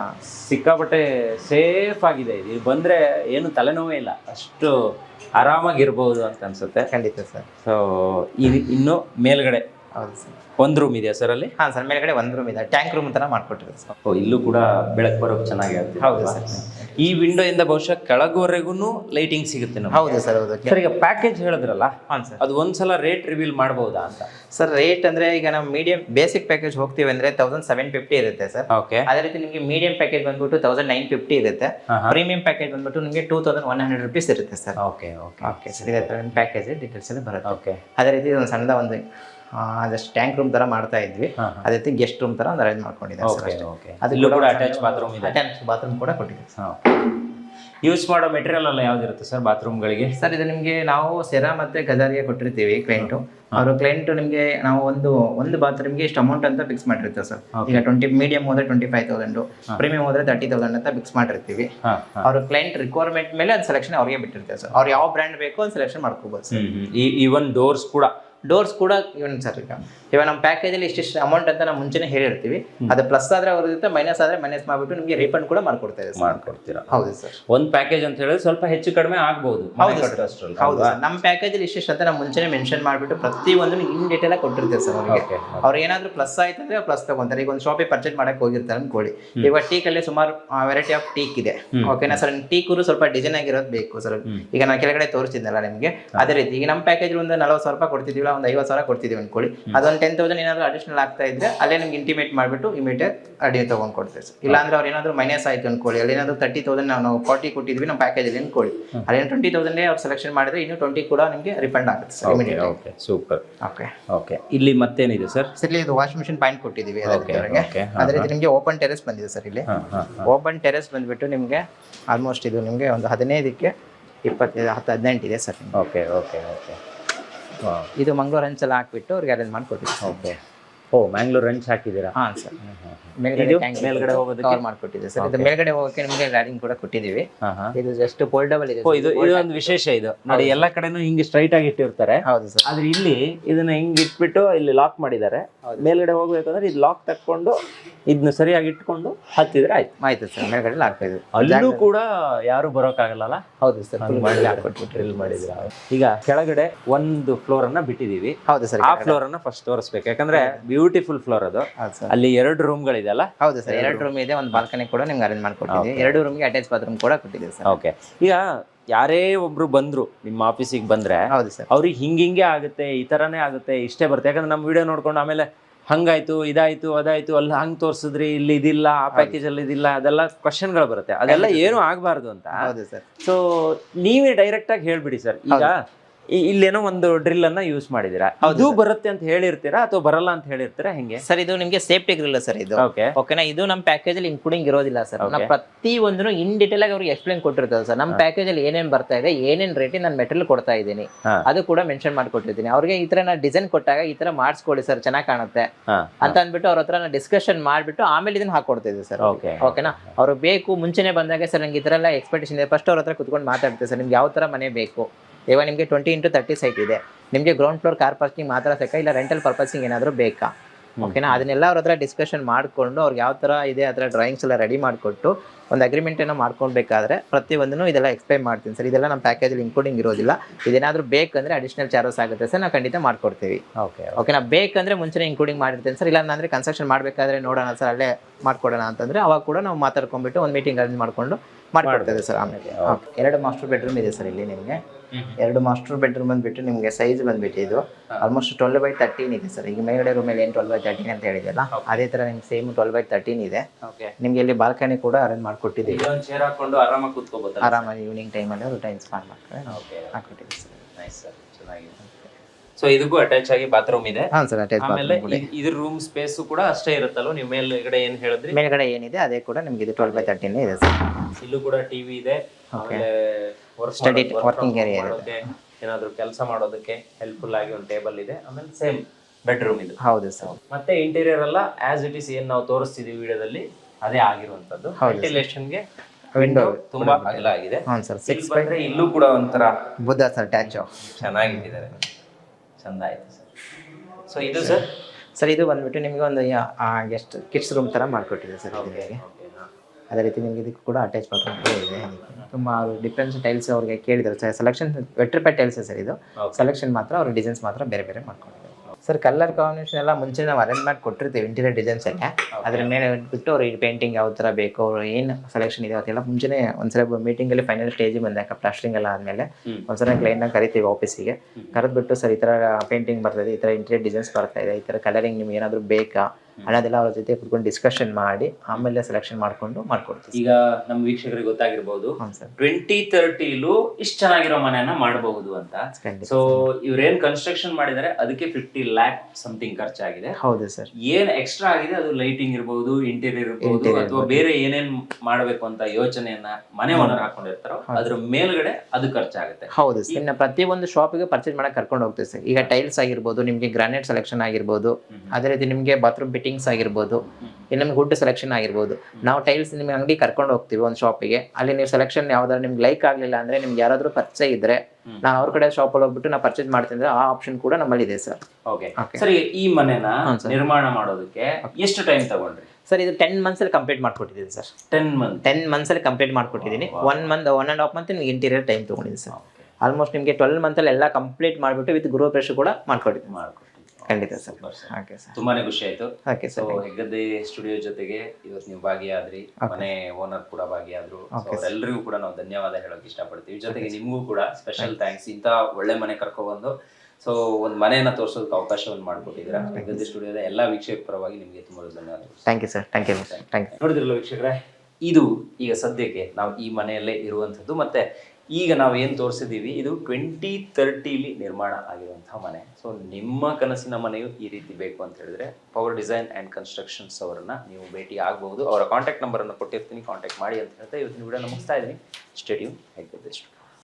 ಸಿಕ್ಕಾಪಟ್ಟೆ ಸೇಫ್ ಆಗಿದೆ. ಇದು ಬಂದ್ರೆ ಏನು ತಲೆನೋವೇ ಇಲ್ಲ. ಅಷ್ಟು ಆರಾಮಾಗಿರ್ಬೋದು ಅಂತ ಅನ್ಸುತ್ತೆ. ಖಂಡಿತ ಸರ್. ಸೊ ಇನ್ನು ಮೇಲ್ಗಡೆ ಹೌದು ಸರ್. ಒಂದು ರೂಮ್ ಇದೆಯಾ ಸರ್ ಅಲ್ಲಿ? ಹಾಂ ಸರ್ ಮೇಲ್ಗಡೆ ಒಂದು ರೂಮ್ ಇದೆ. ಟ್ಯಾಂಕ್ ರೂಮ್ ತರ ಮಾಡ್ಕೊಟ್ಟಿರೋದು ಸರ್. ಓ ಇಲ್ಲೂ ಕೂಡ ಬೆಳಕು ಬರೋಕೆ ಚೆನ್ನಾಗಿ ಆಗ್ತಿದೆ ಹೌದು ಸರ್. ಈ ವಿಂಡೋ ಇಂದ ಬಹುಶಃ ಕೆಳಗುವರೆಗೂ ಲೈಟಿಂಗ್ ಸಿಗುತ್ತೆ ನಮ್ಗೆ. ಹೌದು ಸರ್ ಹೌದು. ಸರ್ ಈಗ ಪ್ಯಾಕೇಜ್ ಹೇಳಿದ್ರಲ್ಲ ಹಾಂ ಸರ್. ಅದು ಒಂದ್ಸಲ ರೇಟ್ ರಿವೀಲ್ ಮಾಡಬಹುದಾ ಅಂತ? ಸರ್ ರೇಟ್ ಅಂದ್ರೆ ಈಗ ನಾವು ಮೀಡಿಯಂ ಬೇಸಿಕ್ ಪ್ಯಾಕೇಜ್ ಹೋಗ್ತೀವಿ ಅಂದ್ರೆ ತೌಸಂಡ್ ಸೆವೆನ್ ಫಿಫ್ಟಿ ಇರುತ್ತೆ ಸರ್. ಓಕೆ ಅದೇ ರೀತಿ ನಿಮಗೆ ಮೀಡಿಯಂ ಪ್ಯಾಕೇಜ್ ಬಂದ್ಬಿಟ್ಟು ತೌಸಂಡ್ ನೈನ್ ಫಿಫ್ಟಿ ಇರುತ್ತೆ. ಹಾ, ಹಾ. ಪ್ರೀಮಿಯಂ ಪ್ಯಾಕೇಜ್ ಬಂದ್ಬಿಟ್ಟು ನಿಮಗೆ two thousand one hundred rupees ಇರುತ್ತೆ sir. Okay okay okay sir ಇದೇ ಥರ ಪ್ಯಾಕೇಜ್ ಡೀಟೇಲ್ಸ್ ಎಲ್ಲ ಬರುತ್ತೆ. ಓಕೆ ಅದೇ ರೀತಿ ಒಂದು ಸಣ್ಣದ ಒಂದು ಅದಷ್ಟು ಟ್ಯಾಂಕ್ ರೂಮ್ ತರ ಮಾಡ್ತಾ ಇದ್ವಿ. ಅದೇ ರೀತಿ ಗೆಸ್ಟ್ ರೂಮ್ ತರ ಒಂದು ಅರೇಂಜ್ ಮಾಡ್ಕೊಂಡಿದ್ದೆ ಕೂಡ ಅಟ್ಯಾಚ್ ಬಾತ್ರೂಮ್ ಇದೆ. ಅಟ್ಯಾಚ್ ಬಾತ್ರೂಮ್ ಕೂಡ ಯೂಸ್ ಮಾಡೋ ಮೆಟೀರಿಯಲ್ ಎಲ್ಲ ಯಾವ್ದಿರುತ್ತೆ ಸರ್ ಬಾತ್ರೂಮ್ಗಳಿಗೆ ಸರ್ ಇದು ನಿಮಗೆ ನಾವು ಸೆರಾ ಮತ್ತೆ ಗಜಾರಿಗೆ ಕೊಟ್ಟಿರ್ತೀವಿ ಕ್ಲೈಂಟು ಅವರು ಕ್ಲೈಂಟ್ ನಿಮಗೆ ನಾವು ಒಂದು ಒಂದು ಬಾತ್ರೂಮ್ಗೆ ಇಷ್ಟು ಅಮೌಂಟ್ ಅಂತ ಫಿಕ್ಸ್ ಮಾಡಿರ್ತೀವಿ ಸರ್ ಈಗ ಟ್ವೆಂಟಿ ಮೀಡಿಯಂ ಹೋದ್ರೆ ಟ್ವೆಂಟಿ ಫೈವ್ ತೌಸಂಡು ಪ್ರೀಮಿಯಂ ಹೋದ್ರೆ ತರ್ಟಿ ತೌಸಂಡ್ ಅಂತ ಫಿಕ್ಸ್ ಮಾಡಿರ್ತೀವಿ. ಅವ್ರ ಕ್ಲೈಂಟ್ ರಿಕ್ವೈರ್ಮೆಂಟ್ ಮೇಲೆ ಅದು ಸೆಲೆಕ್ಷನ್ ಅವ್ರಿಗೆ ಬಿಟ್ಟಿರ್ತೀವಿ ಸರ್ ಅವ್ರು ಯಾವ ಬ್ರ್ಯಾಂಡ್ ಬೇಕೋ ಅದು ಸೆಲೆಕ್ಷನ್ ಮಾಡ್ಕೋಬೋದು ಸರ್ ಈ ಈವನ್ ಡೋರ್ಸ್ ಕೂಡ ಡೋರ್ಸ್ ಕೂಡ ಇವನ್ ಸರ್ ಈಗ ಇವಾಗ ನಮ್ಮ ಪ್ಯಾಕೇಜಲ್ಲಿ ಇಷ್ಟಿಷ್ಟು ಅಮೌಂಟ್ ಅಂತ ನಾವು ಮುಂಚೆನೇ ಹೇಳಿರ್ತೀವಿ. ಅದು ಪ್ಲಸ್ ಆದ್ರೆ ಅವ್ರ ಜೊತೆ ಮೈನಸ್ ಆದ್ರೆ ಮೈನಸ್ ಮಾಡಿಬಿಟ್ಟು ನಿಮಗೆ ರೀಫಂಡ್ ಕೂಡ ಮಾಡ್ಕೊಡ್ತಾ ಇದೆ ಮಾಡ್ಕೊಡ್ತೀರಾ? ಹೌದು ಸರ್. ಒಂದು ಪ್ಯಾಕೇಜ್ ಅಂತ ಹೇಳಿದ್ರೆ ಸ್ವಲ್ಪ ಹೆಚ್ಚು ಕಡಿಮೆ ಆಗ್ಬೋದು ಹೌದು ಸರ್. ಹೌದು ಸರ್. ನಮ್ಮ ಪ್ಯಾಕೇಜಲ್ಲಿ ಇಷ್ಟಿಷ್ಟು ಅಂತ ನಾವು ಮುಂಚೆನೇ ಮೆನ್ಷನ್ ಮಾಡಿಬಿಟ್ಟು ಪ್ರತಿ ಒಂದು ಇನ್ ಡೀಟೇಲ್ ಆಗಿ ಕೊಟ್ಟಿರ್ತೀವಿ ಸರ್ ಅವರಿಗೆ. ಅವ್ರು ಏನಾದರೂ ಪ್ಲಸ್ ಆಯ್ತು ಅಂದರೆ ಪ್ಲಸ್ ತಗೊಂತಾರೆ. ಈಗ ಒಂದು ಶಾಪಿಗೆ ಪರ್ಚೇಸ್ ಮಾಡಕ್ಕೆ ಹೋಗಿರ್ತಾರೆ ಅಂದ್ಕೊಳ್ಳಿ ಇವಾಗ ಟೀಕಲ್ಲಿ ಸುಮಾರು ವೆರೈಟಿ ಆಫ್ ಟೀಕ್ ಇದೆ ಓಕೆನಾ ಸರ್? ಟೀಕೂರು ಸ್ವಲ್ಪ ಡಿಸೈನ್ ಆಗಿರೋದು ಬೇಕು ಸರ್. ಈಗ ನಾನು ಕೆಳಗಡೆ ತೋರಿಸಿದ್ನಲ್ಲ ನಿಮಗೆ. ಅದೇ ರೀತಿ ಈಗ ನಮ್ಮ ಪ್ಯಾಕೇಜ್ ಒಂದು ನಲವತ್ತು ಸಾವಿರ ರೂಪಾಯಿ ಕೊಡ್ತಿದ್ದೀವಿ ಒಂದು ಐವತ್ತು ಸಾವಿರ ಕೊಡ್ತಿದ್ದೀವಿ ಅಂದ್ಕೊಳ್ಳಿ ಅದೊಂದು ಟೆನ್ ತೌಸಂಡ್ ಏನಾದರೂ ಅಡಿಷನಲ್ ಆಗ್ತಾ ಇದ್ರೆ ಅಲ್ಲೇ ನಿಮ್ಗೆ ಇಂಟಿಮೇಟ್ ಮಾಡಿಬಿಟ್ಟು ಇಮಿಡಿಯೇಟ್ ಅಡಿ ತೊಗೊಂಡು ಕೊಡ್ತೇವೆ ಸರ್. ಇಲ್ಲಾಂದ್ರೆ ಅವ್ರು ಏನಾದರೂ ಮೈನಸ್ ಆಯಿತು ಅನ್ಕೊಳ್ಳಿ ಅಲ್ಲಿ ಏನಾದ್ರು ತರ್ಟಿ ತೌಸಂಡ್ ನಾವು ಫಾರ್ಟಿ ಕೊಟ್ಟಿದ್ವಿ ನಮ್ಮ ಪ್ಯಾಕೇಜಲ್ಲಿ ಅನ್ಕೊಳ್ಳಿ. ಅಲ್ಲೇನು ಟ್ವೆಂಟಿ ತೌಸಂಡೇ ಅವ್ರು ಸೆಲೆಕ್ಷನ್ ಮಾಡಿದ್ರೆ ಇನ್ನು ಟ್ವೆಂಟಿ ಕೂಡ ನಿಮಗೆ ರಿಫಂಡ್ ಆಗುತ್ತೆ sir immediate okay super okay okay ಇಲ್ಲಿ ಮತ್ತೇನಿದೆ ಸರ್? ಸರ್ ಇಲ್ಲಿ ಇದು ವಾಷಿಂಗ್ ಮಿಷಿನ್ ಪಾಯಿಂಟ್ ಕೊಟ್ಟಿದ್ದೀವಿ ಅದೇ ರೀತಿ ನಿಮಗೆ ಓಪನ್ ಟೆರೆಸ್ ಬಂದಿದೆ ಸರ್ ಇಲ್ಲಿ. ಓಪನ್ ಟೆರೆಸ್ ಬಂದ್ಬಿಟ್ಟು ನಿಮಗೆ ಆಲ್ಮೋಸ್ಟ್ ಇದು ನಿಮಗೆ ಒಂದು ಹದಿನೈದಕ್ಕೆ ಇಪ್ಪತ್ತೈದು ಹತ್ತು ಹದಿನೆಂಟು ಇದೆ ಸರ್ ಓಕೆ ಓಕೆ ಓಕೆ ಇದು ಮಂಗಳೂರು ಹಂಚೆಲ್ಲ ಹಾಕ್ಬಿಟ್ಟು ಅವ್ರಿಗೆ ಅರೇಂಜ್ ಮಾಡ್ಕೊಟ್ಟಿದ್ದೀವಿ ಓಕೆ. ಓ ಮ್ಯಾಂಗ್ಳೂರ್ ರಂಚ್ ಹಾಕಿದ್ದೀರಾ? ಹಾಂ ಸರ್ ಇದು ಮೇಲ್ಗಡೆ ಹೋಗೋದಕ್ಕೆ? ಸರ್ ಇದು ಮೇಲ್ಗಡೆ ಹೋಗೋಕೆ ನಿಮಗೆ ರ್ಯಾಡಿಂಗ್ ಕೂಡ ಕೊಟ್ಟಿದ್ದೀವಿ. ಹಾಂ ಹಾಂ. ಇದು ಜಸ್ಟ್ ಫೋಲ್ಡಬಲ್ ಇದೆ ಓ ಇದು ಇದು ಒಂದು ವಿಶೇಷ ಇದು. ನೋಡಿ ಎಲ್ಲ ಕಡೆನೂ ಹಿಂಗೆ ಸ್ಟ್ರೈಟ್ ಆಗಿ ಇಟ್ಟಿರ್ತಾರೆ. ಹೌದು ಸರ್ ಆದ್ರೆ ಇಲ್ಲಿ ಇದನ್ನ ಹಿಂಗ್ ಇಟ್ಬಿಟ್ಟು ಇಲ್ಲಿ ಲಾಕ್ ಮಾಡಿದ್ದಾರೆ. ಮೇಲ್ಗಡೆ ಹೋಗ್ಬೇಕಂದ್ರೆ ಇದು ಲಾಕ್ ತಕ್ಕೊಂಡು ಇದನ್ನ ಸರಿಯಾಗಿ ಇಟ್ಕೊಂಡು ಹತ್ತಿದ್ರೆ ಆಯ್ತು. ಆಯ್ತು ಸರ್ ಮೇಲ್ಗಡೆ ಹಾಕ್ತಾ ಇದ್ದೀವಿ ಅಲ್ಲೂ ಕೂಡ ಯಾರು ಬರೋಕ್ಕಾಗಲ್ಲ ಹೌದು ಸರ್ ಡ್ರಿಲ್ ಮಾಡಿದ್ರ ಈಗ ಕೆಳಗಡೆ ಒಂದು ಫ್ಲೋರ್ ಅನ್ನ ಬಿಟ್ಟಿದೀವಿ ಹೌದು ಸರ್ ಆ ಫ್ಲೋರ್ ಅನ್ನ ಫಸ್ಟ್ ತೋರಿಸ್ಬೇಕು. ಯಾಕಂದ್ರೆ ಬ್ಯೂಟಿಫುಲ್ ಫ್ಲೋರ್ ಅದು. ಹೌದು ಸರ್ ಅಲ್ಲಿ ಎರಡು ರೂಮ್ಗಳಿದೆಯಲ್ಲ ಹೌದು ಸರ್ ಎರಡು ರೂಮ್ ಇದೆ ಒಂದು ಬಾಲ್ಕನಿ ಕೂಡ ನಿಮ್ಗೆ ಅರೇಂಜ್ ಮಾಡ್ಕೊಟ್ಟಿದ್ದೀವಿ. ಎರಡು ರೂಮ್ಗೆ ಅಟ್ಯಾಚ್ ಬಾತ್ರೂಮ್ ಕೂಡ ಕೊಟ್ಟಿದ್ದೀವಿ ಸರ್. ಓಕೆ ಈಗ ಯಾರೇ ಒಬ್ರು ಬಂದ್ರು ನಿಮ್ಮ ಆಫೀಸಿಗೆ ಬಂದ್ರೆ ಹೌದು ಸರ್. ಅವ್ರಿಗೆ ಹಿಂಗಿಂಗೆ ಆಗುತ್ತೆ ಈ ತರನೇ ಆಗುತ್ತೆ ಇಷ್ಟೇ ಬರುತ್ತೆ. ಯಾಕಂದ್ರೆ ನಮ್ಮ ವಿಡಿಯೋ ನೋಡ್ಕೊಂಡು ಆಮೇಲೆ ಹಂಗಾಯ್ತು ಇದಾಯ್ತು ಅದಾಯ್ತು ಅಲ್ಲಿ ಹಂಗ್ ತೋರಿಸಿದ್ರಿ ಇಲ್ಲಿ ಇದಿಲ್ಲ ಆ ಪ್ಯಾಕೇಜ್ ಅಲ್ಲಿ ಇದಿಲ್ಲ ಅದೆಲ್ಲ ಕ್ವಶನ್ಗಳು ಬರುತ್ತೆ. ಅದೆಲ್ಲ ಏನು ಆಗಬಾರ್ದು ಅಂತ. ಹೌದು ಸರ್. ಸೊ ನೀವೇ ಡೈರೆಕ್ಟ್ ಆಗಿ ಹೇಳ್ಬಿಡಿ ಸರ್. ಈಗ ಇಲ್ಲೇನೋ ಒಂದು ಡ್ರಿಲ್ ಅನ್ನ ಯೂಸ್ ಮಾಡಿದೀರಾ ಅದು ಬರುತ್ತೆ ಅಂತ ಹೇಳಿರ್ತೀರಾ ಅಥವಾ ಬರಲ್ಲ ಅಂತ ಹೇಳಿರ್ತೀರಾ ಹೆಂಗೆ? ಸರ್ ಇದು ನಿಮಗೆ ಸೇಫ್ಟಿ ಗ್ರಿಲ್ ಸರ್ ಇದು. ಓಕೆ ಓಕೆನಾ ಇದು ನಮ್ಮ ಪ್ಯಾಕೇಜ್ ಅಲ್ಲಿ ಇನ್ಕ್ಲೂಡಿಂಗ್ ಇರೋದಿಲ್ಲ ಸರ್. ನಾವು. ಪ್ರತಿ ಒಂದು ಇನ್ ಡೀಟೇಲ್ ಆಗಿ ಅವ್ರಿಗೆ ಎಕ್ಸ್ಪ್ಲೈನ್ ಕೊಟ್ಟಿರ್ತಾರೆ ಸರ್. ನಮ್ಮ ಪ್ಯಾಕೇಜ್ ಅಲ್ಲಿ ಏನೇನು ಬರ್ತಾ ಇದೆ ಏನೇನ್ ರೇಟ್ ನಾನು ಮೆಟೀರಿಯಲ್ ಕೊಡ್ತಾ ಇದ್ದೀನಿ. ಅದು ಕೂಡ ಮೆನ್ಷನ್ ಮಾಡ್ಕೊಟ್ಟಿದ್ದೀನಿ ಅವ್ರಿಗೆ ಈ ತರ ನಾ ಡಿಸೈನ್ ಕೊಟ್ಟಾಗ ಈ ತರ ಮಾಡಿಸ್ಕೊಡಿ ಸರ್ ಚೆನ್ನಾಗಿ ಕಾಣುತ್ತೆ. ಅಂತ ಅಂದ್ಬಿಟ್ಟು ಅವ್ರ ಹತ್ರ ಡಿಸ್ಕಷನ್ ಮಾಡಿಬಿಟ್ಟು ಆಮೇಲೆ ಇದನ್ನ ಹಾಕೊಡ್ತಿದ್ದೆ ಸರ್ ಓಕೆ ಓಕೆನಾ ಅವ್ರು ಬೇಕು ಮುಂಚೆನೆ ಬಂದಾಗ ಸರ್ ನಂಗೆ ಈ ತರ ಎಲ್ಲ ಎಕ್ಸ್ಪೆಕ್ಟೇಷನ್ ಇದೆ. ಫಸ್ಟ್ ಅವ್ರ ಹತ್ರ ಕುತ್ಕೊಂಡು ಮಾತಾಡ್ತೀವಿ ಸರ್ ನಿಮ್ಗೆ ಯಾವ ತರ ಮನೆ ಬೇಕು? ಇವಾಗ ನಿಮಗೆ ಟ್ವೆಂಟಿ ಇಂಟು ತರ್ಟಿ ಸೈಟ್ ಇದೆ. ನಿಮಗೆ ಗ್ರೌಂಡ್ ಫ್ಲೋರ್ ಕಾರ್ ಪಾರ್ಕಿಂಗ್ ಮಾತ್ರ ಸಾಕ ಇಲ್ಲ ರೆಂಟಲ್ ಪರ್ಪಸಿಂಗ್ ಏನಾದರೂ ಬೇಕಾ? ಓಕೆನಾ ಅದನ್ನೆಲ್ಲ ಅವ್ರ ಹತ್ರ ಡಿಸ್ಕಷನ್ ಮಾಡಿಕೊಂಡು ಅವ್ರಿಗೆ ಯಾವ ಥರ ಇದೆ ಅದರ ಡ್ರಾಯಿಂಗ್ಸ್ ಎಲ್ಲ ರೆಡಿ ಮಾಡಿಕೊಟ್ಟು ಒಂದು ಅಗ್ರಿಮೆಂಟನ್ನು ಮಾಡ್ಕೊಳ್ಬೇಕಾದ್ರೆ ಪ್ರತಿಯೊಂದನ್ನು ಇದೆಲ್ಲ ಎಕ್ಸ್ಪ್ಲೈನ್ ಮಾಡ್ತೀನಿ ಸರ್. ಇದೆಲ್ಲ ನಮ್ಮ ಪ್ಯಾಕೇಜಲ್ಲಿ ಇನ್ಕ್ಲೂಡಿಂಗ್ ಇರೋದಿಲ್ಲ. ಇದೇನಾದರೂ ಬೇಕಂದ್ರೆ ಅಡಿಷನಲ್ ಚಾರ್ಜಸ್ ಆಗುತ್ತೆ ಸರ್. ನಾವು ಖಂಡಿತ ಮಾಡ್ಕೊಡ್ತೀವಿ. ಓಕೆ ಓಕೆನಾ ಬೇಕಂದ್ರೆ ಮುಂಚೆನೇ ಇನ್ಕ್ಲೂಡಿಂಗ್ ಮಾಡಿರ್ತೀನಿ ಸರ್. ಇಲ್ಲ ಅಂದ್ರೆ ಕನ್ಸ್ಟ್ರಕ್ಷನ್ ಮಾಡಬೇಕಾದ್ರೆ ನೋಡೋಣ ಸರ್. ಅಲ್ಲೇ ಮಾಡ್ಕೊಡೋಣ ಅಂತಂದ್ರೆ ಅವಾಗ ಕೂಡ ನಾವು ಮಾತಾಡ್ಕೊಂಡ್ಬಿಟ್ಟು ಒಂದು ಮೀಟಿಂಗ್ ಅರೇಂಜ್ ಮಾಡ್ಕೊಂಡು ಮಾಡ್ಕೊಡ್ತೇವೆ ಸರ್ ಆಮೇಲೆ. ಎರಡು ಮಾಸ್ಟರ್ ಬೆಡ್ರೂಮ್ ಇದೆ ಸರ್ ಇಲ್ಲಿ ನಿಮಗೆ. ಎರಡು ಮಾಸ್ಟರ್ ಬೆಡ್ರೂಮ್ ಬಂದ್ಬಿಟ್ಟು ನಿಮಗೆ ಸೈಜ್ ಬಂದ್ಬಿಟ್ಟು ಇದು ಆಲ್ಮೋಸ್ಟ್ ಟ್ವೆಲ್ ಬೈ ತರ್ಟೀನ್ ಇದೆ ಸರ್ ಈಗ ಮೇಲ್ಗಡೆ ರೂಮಲ್ಲಿ ಏನು ಟ್ವೆಲ್ ಬೈ ತರ್ಟೀನ್ ಅಂತ ಹೇಳಿದೆಲ್ಲ ಅದೇ ಥರ ನಿಮ್ಗೆ ಸೇಮ್ ಟ್ವೆಲ್ ಬೈ ತರ್ಟೀನ್ ಇದೆ. ಓಕೆ ನಿಮಗೆ ಇಲ್ಲಿ ಬಾಲ್ಕನಿ ಕೂಡ ಅರೇಂಜ್ ಮಾಡ್ಕೊಟ್ಟಿದ್ದೀವಿ. ಚೇರ್ ಹಾಕೊಂಡು ಆರಾಮಾಗಿ ಕೂತ್ಕೋಬೋದಲ್ಲ ಆರಾಮಾಗಿ ಈವ್ನಿಂಗ್ ಟೈಮಲ್ಲಿ ಅವರು ಟೈಮ್ ಸ್ಪೆಂಡ್ ಮಾಡ್ತಾರೆ. ಓಕೆ ಹಾಕ್ಕೊಟ್ಟಿದ್ದೀವಿ ಸರ್ ನೈಸ್ ಸರ್ ಚೆನ್ನಾಗಿದೆ. ಸೊ ಇದಕ್ಕೂ ಅಟ್ಯಾಚ್ ಆಗಿ ಬಾತ್ರೂಮ್ ಇದೆ. ಹಾಂ ಸರ್ ಅಟ್ಯಾಚ್ ಆಮೇಲೆ ಇದ್- ಇದ್ರ ರೂಮ್ ಸ್ಪೇಸ್ ಕೂಡ ಅಷ್ಟೇ ಇರುತ್ತಲ್ಲ ನೀವು ಮೇಲ್ಗಡೆ ಏನ್ ಹೇಳಿದ್ರಿ? ಮೇಲ್ಗಡೆ ಏನಿದೆ ಅದೇ ಕೂಡ ನಿಮ್ಗೆ ಇದು ಟ್ವೆಲ್ ಬೈ ತರ್ಟೀನ್ ಇದೆ ಸರ್. ಇಲ್ಲೂ ಕೂಡ ಟಿವಿ ಇದೆ. ಆಮೇಲೆ ವರ್ಕ್ ಸ್ಟಡಿ working area ಇದೆ. ಮಾಡೋದಕ್ಕೆ ಏನಾದ್ರು ಕೆಲಸ ಮಾಡೋದಕ್ಕೆ ಹೆಲ್ಪ್ಫುಲ್ ಆಗಿ ಒಂದು ಟೇಬಲ್ ಇದೆ. ಆಮೇಲೆ ಸೇಮ್ ಬೆಡ್ರೂಮ್ ಇದು. ಹೌದು ಸರ್. ಮತ್ತೆ ಇಂಟೀರಿಯರ್ ಎಲ್ಲ ಆಸ್ ಇಟ್ ಇಸ್ ಏನ್ ನಾವು ತೋರಿಸ್ತಿದೀವಿ ವಿಡಿಯೋದಲ್ಲಿ ಅದೇ ಆಗಿರುವಂತದ್ದು ವೆಂಟಿಲೇಷನ್ಗೆ ವಿಂಡೋ ತುಂಬಾ ಅಗಲ ಆಗಿದೆ. ಹೌದು ಸರ್ ಇಲ್ಲಿ ಬಂದ್ರೆ ಇಲ್ಲೂ ಕೂಡ ಒಂಥರ ಬುದ್ಧ ಸರ್ ಟ್ಯಾಚು ಚೆನ್ನಾಗಿಟ್ಟಿದ್ದಾರೆ ಚಂದ ಆಯ್ತು ಸರ್. ಸೊ ಇದು ಸರ್? ಸರ್ ಇದು ಬಂದ್ಬಿಟ್ಟು ನಿಮಗೆ ಒಂದು ಎಷ್ಟು ಕಿಡ್ಸ್ ರೂಮ್ ಥರ ಮಾಡಿಕೊಟ್ಟಿದೆ ಸರ್ ನಿಮಗೆ. ಅದೇ ರೀತಿ ನಿಮಗೆ ಇದಕ್ಕೆ ಕೂಡ ಅಟ್ಯಾಚ್ ಬಾತ್ರೂಮ್ ಇದೆ. ತುಂಬ ಡಿಫ್ರೆನ್ಸ್ ಟೈಲ್ಸ್ ಅವ್ರಿಗೆ ಕೇಳಿದ್ರು. Sir selection vitrified tiles sir ಇದು. ಸೆಲೆಕ್ಷನ್ ಮಾತ್ರ ಅವ್ರ ಡಿಸೈನ್ಸ್ ಮಾತ್ರ ಬೇರೆ ಬೇರೆ ಮಾಡ್ಕೊಂಡಿದ್ದಾರೆ ಸರ್ ಕಲರ್ ಕಾಂಬಿನೇಷನ್ ಎಲ್ಲ ಮುಂಚೆ ನಾವು ಅರೇಂಜ್ ಮಾಡಿ ಕೊಟ್ಟಿರ್ತೀವಿ ಇಂಟೀರಿಯರ್ ಡಿಸೈನ್ಸ್ ಎಲ್ಲ. ಅದ್ರ ಮೇಲೆ ಬಿಟ್ಟು ಅವ್ರು ಈ ಪೇಂಟಿಂಗ್ ಯಾವ ಥರ ಬೇಕು ಅವ್ರು ಏನು ಸೆಲೆಕ್ಷನ್ ಇದೆ ಅದೆಲ್ಲ ಮುಂಚೆನೇ ಒಂದ್ಸಲ ಮೀಟಿಂಗಲ್ಲಿ ಫೈನಲ್ ಸ್ಟೇಜಿಗೆ ಬಂದಾಗ ಪ್ಲಾಸ್ಟ್ರಿಂಗ್ ಎಲ್ಲ ಆದಮೇಲೆ ಒಂದ್ಸಲ ಕ್ಲೈಂಟ್ನ ಕರಿತೀವಿ ಆಫೀಸಿಗೆ ಕರೆದ್ಬಿಟ್ಟು ಸರ್ ಈ ಥರ ಪೇಂಟಿಂಗ್ ಬರ್ತದೆ ಈ ಥರ ಇಂಟೀರಿಯರ್ ಡಿಸೈನ್ಸ್ ಬರ್ತಾ ಇದೆ ಈ ಥರ ಕಲರಿಂಗ್ ನಿಮ್ಗೆ ಏನಾದರೂ ಬೇಕಾ? ಅನ್ನೋದೆಲ್ಲ ಅವ್ರ ಜೊತೆ ಕುತ್ಕೊಂಡು ಡಿಸ್ಕಷನ್ ಮಾಡಿ ಆಮೇಲೆ ಸೆಲೆಕ್ಷನ್ ಮಾಡ್ಕೊಂಡು ಮಾಡ್ಕೊಡ್ತೀವಿ ಈಗ ನಮ್ಮ ವೀಕ್ಷಕರಿಗೆ ಗೊತ್ತಾಗಿರ್ಬೋದು ಹ್ಞೂ ಸರ್. ಟ್ವೆಂಟಿ ತರ್ಟಿಲು ಇಷ್ಟು ಚೆನ್ನಾಗಿರೋ ಮನೆಯನ್ನ ಮಾಡಬಹುದು ಅಂತ. ಖಂಡಿತ ಸೊ ಇವ್ರೇನ್ ಕನ್ಸ್ಟ್ರಕ್ಷನ್ ಮಾಡಿದರೆ ಅದಕ್ಕೆ ಫಿಫ್ಟಿ ಲ್ಯಾಕ್ ಸಮಥಿಂಗ್ ಖರ್ಚಾಗಿದೆ. ಹೌದು ಸರ್. ಏನ್ ಎಕ್ಸ್ಟ್ರಾ ಆಗಿದೆ? ಅದು ಲೈಟಿಂಗ್ ಇರ್ಬೋದು ಇಂಟೀರಿಯರ್ ಇರ್ಬೋದು ಅಥವಾ ಬೇರೆ ಏನೇನ್ ಮಾಡಬೇಕು ಅಂತ ಯೋಚನೆಯನ್ನ ಮನೆ ಓನರ್ ಹಾಕೊಂಡಿರ್ತಾರೋ ಅದ್ರ ಮೇಲ್ಗಡೆ ಅದು ಖರ್ಚಾಗುತ್ತೆ. ಹೌದು ಸರ್. ಇನ್ನು ಪ್ರತಿಯೊಂದು ಶಾಪಿಗೆ ಪರ್ಚೇಸ್ ಮಾಡಕ್ಕೆ ಕರ್ಕೊಂಡು ಹೋಗ್ತೀವಿ ಸರ್. ಈಗ ಟೈಲ್ಸ್ ಆಗಿರ್ಬೋದು ನಿಮಗೆ ಗ್ರಾನೈಟ್ ಸೆಲೆಕ್ಷನ್ ಆಗಿರ್ಬೋದು ಅದೇ ರೀತಿ ನಿಮಗೆ ಬಾತ್ರೂಮ್ ಫಿಟ್ಟಿಂಗ್ಸ್ ಆಗಿರ್ಬೋದು ನಿಮ್ಗೆ ವುಡ್ ಸೆಲೆಕ್ಷನ್ ಆಗಿರ್ಬೋದು. ನಾವು ಟೈಲ್ಸ್ ನಿಮ್ಗೆ ಅಂಗಡಿ ಕರ್ಕೊಂಡು ಹೋಗ್ತೀವಿ ಒಂದು ಶಾಪಿಗೆ ಅಲ್ಲಿ ನೀವು ಸೆಲೆಕ್ಷನ್ ಯಾವ್ದಾದ್ರು ನಿಮ್ಗೆ ಲೈಕ್ ಆಗಲಿಲ್ಲ ಅಂದ್ರೆ ನಿಮ್ಗೆ ಯಾರಾದರೂ ಪರಿಚಯ ಇದ್ರೆ ನಾನು ಅವ್ರ ಕಡೆ ಶಾಪಲ್ಲಿ ಹೋಗ್ಬಿಟ್ಟು ನಾವು ಪರ್ಚೇಸ್ ಮಾಡ್ತೀನಿ ಅಂದ್ರೆ ಆ ಆಪ್ಷನ್ ಕೂಡ ನಮ್ಮಲ್ಲಿ ಇದೆ ಸರ್. ಓಕೆ. ಸರಿ ಈ ಮನೆನ ನಿರ್ಮಾಣ ಮಾಡೋದಕ್ಕೆ ಎಷ್ಟು ಟೈಮ್ ತಗೊಂಡ್ರಿ? ಸರ್ ಇದು ಟೆನ್ ಮಂತ್ಸಲ್ಲಿ ಕಂಪ್ಲೀಟ್ ಮಾಡ್ಕೊಟ್ಟಿದ್ದೀನಿ ಸರ್. ಟೆನ್ ಮಂತ್ ಟೆನ್ ಮಂತ್ಸಲ್ಲಿ complete ಮಾಡ್ಕೊಟ್ಟಿದ್ದೀನಿ. One month one and half month ನಿಮ್ಗೆ ಇಂಟೀರಿಯರ್ ಟೈಮ್ ತೊಗೊಂಡಿದ್ದೀನಿ ಸರ್. ಆಲ್ಮೋಸ್ಟ್ ನಿಮಗೆ ಟ್ವೆಲ್ ಮಂತಲ್ಲಿ ಎಲ್ಲ ಕಂಪ್ಲೀಟ್ ಮಾಡಿಬಿಟ್ಟು ವಿತ್ ಗೃಹ ಪ್ರವೇಶ ಕೂಡ ಮಾಡ್ಕೊಟ್ಟಿದ್ದೀನಿ. ಮಾಡ್ಕೊಟ್ಟಿ ಖಂಡಿತ ಸರ್. Okay sir. ತುಂಬಾನೇ ಖುಷಿ ಆಯ್ತು. ಓಕೆ ಸೊ ಹೆಗ್ಗದ್ದೆ ಸ್ಟುಡಿಯೋ ಜೊತೆಗೆ ಇವತ್ತು ನೀವು ಭಾಗಿಯಾದ್ರಿ. ಮನೆ ಓನರ್ ಕೂಡ ಭಾಗಿಯಾದ್ರು. ಎಲ್ಲರಿಗೂ ಕೂಡ ನಾವು ಧನ್ಯವಾದ ಹೇಳೋಕೆ ಇಷ್ಟಪಡ್ತೀವಿ. ಜೊತೆಗೆ ನಿಮಗೂ ಕೂಡ ಸ್ಪೆಷಲ್ ಥ್ಯಾಂಕ್ಸ್ ಇಂಥ ಒಳ್ಳೆ ಮನೆ ಕರ್ಕೊಬಂದು. ಸೊ ಒಂದು ಮನೆಯನ್ನ ತೋರಿಸೋದಕ್ಕೆ ಅವಕಾಶವನ್ನು ಮಾಡ್ಕೊಟ್ಟಿದ್ದೀರಾ. ಹೆಗ್ಗದ್ದೆ ಸ್ಟುಡಿಯೋದ ಎಲ್ಲ ವೀಕ್ಷಕ ಪರವಾಗಿ ನಿಮಗೆ ತುಂಬಾ ಧನ್ಯವಾದಗಳು. Thank you sir thank you thank you ನೋಡಿದ್ರಲ್ಲ ವೀಕ್ಷಕರೇ ಇದು ಈಗ ಸದ್ಯಕ್ಕೆ ನಾವು ಈ ಮನೆಯಲ್ಲೇ ಇರುವಂಥದ್ದು. ಮತ್ತೆ ಈಗ ನಾವು ಏನು ತೋರಿಸಿದ್ದೀವಿ ಇದು ಟ್ವೆಂಟಿ ತರ್ಟಿಲಿ ನಿರ್ಮಾಣ ಆಗಿರುವಂತಹ ಮನೆ. ಸೊ ನಿಮ್ಮ ಕನಸಿನ ಮನೆಯು ಈ ರೀತಿ ಬೇಕು ಅಂತ ಹೇಳಿದ್ರೆ ಪವರ್ ಡಿಸೈನ್ ಆ್ಯಂಡ್ ಕನ್ಸ್ಟ್ರಕ್ಷನ್ಸ್ ಅವರನ್ನ ನೀವು ಭೇಟಿ ಆಗಬಹುದು. ಅವರ ಕಾಂಟ್ಯಾಕ್ಟ್ ನಂಬರನ್ನು ಕೊಟ್ಟಿರ್ತೀನಿ. ಕಾಂಟ್ಯಾಕ್ಟ್ ಮಾಡಿ ಅಂತ ಹೇಳ್ತಾ ಇವತ್ತಿನ ವಿಡಿಯೋ ಮುಗಿಸ್ತಾ ಇದ್ದೀನಿ. ಸ್ಟೇಡಿಯಂ ಹೆಗ್ಗದ್ದೆಷ್ಟು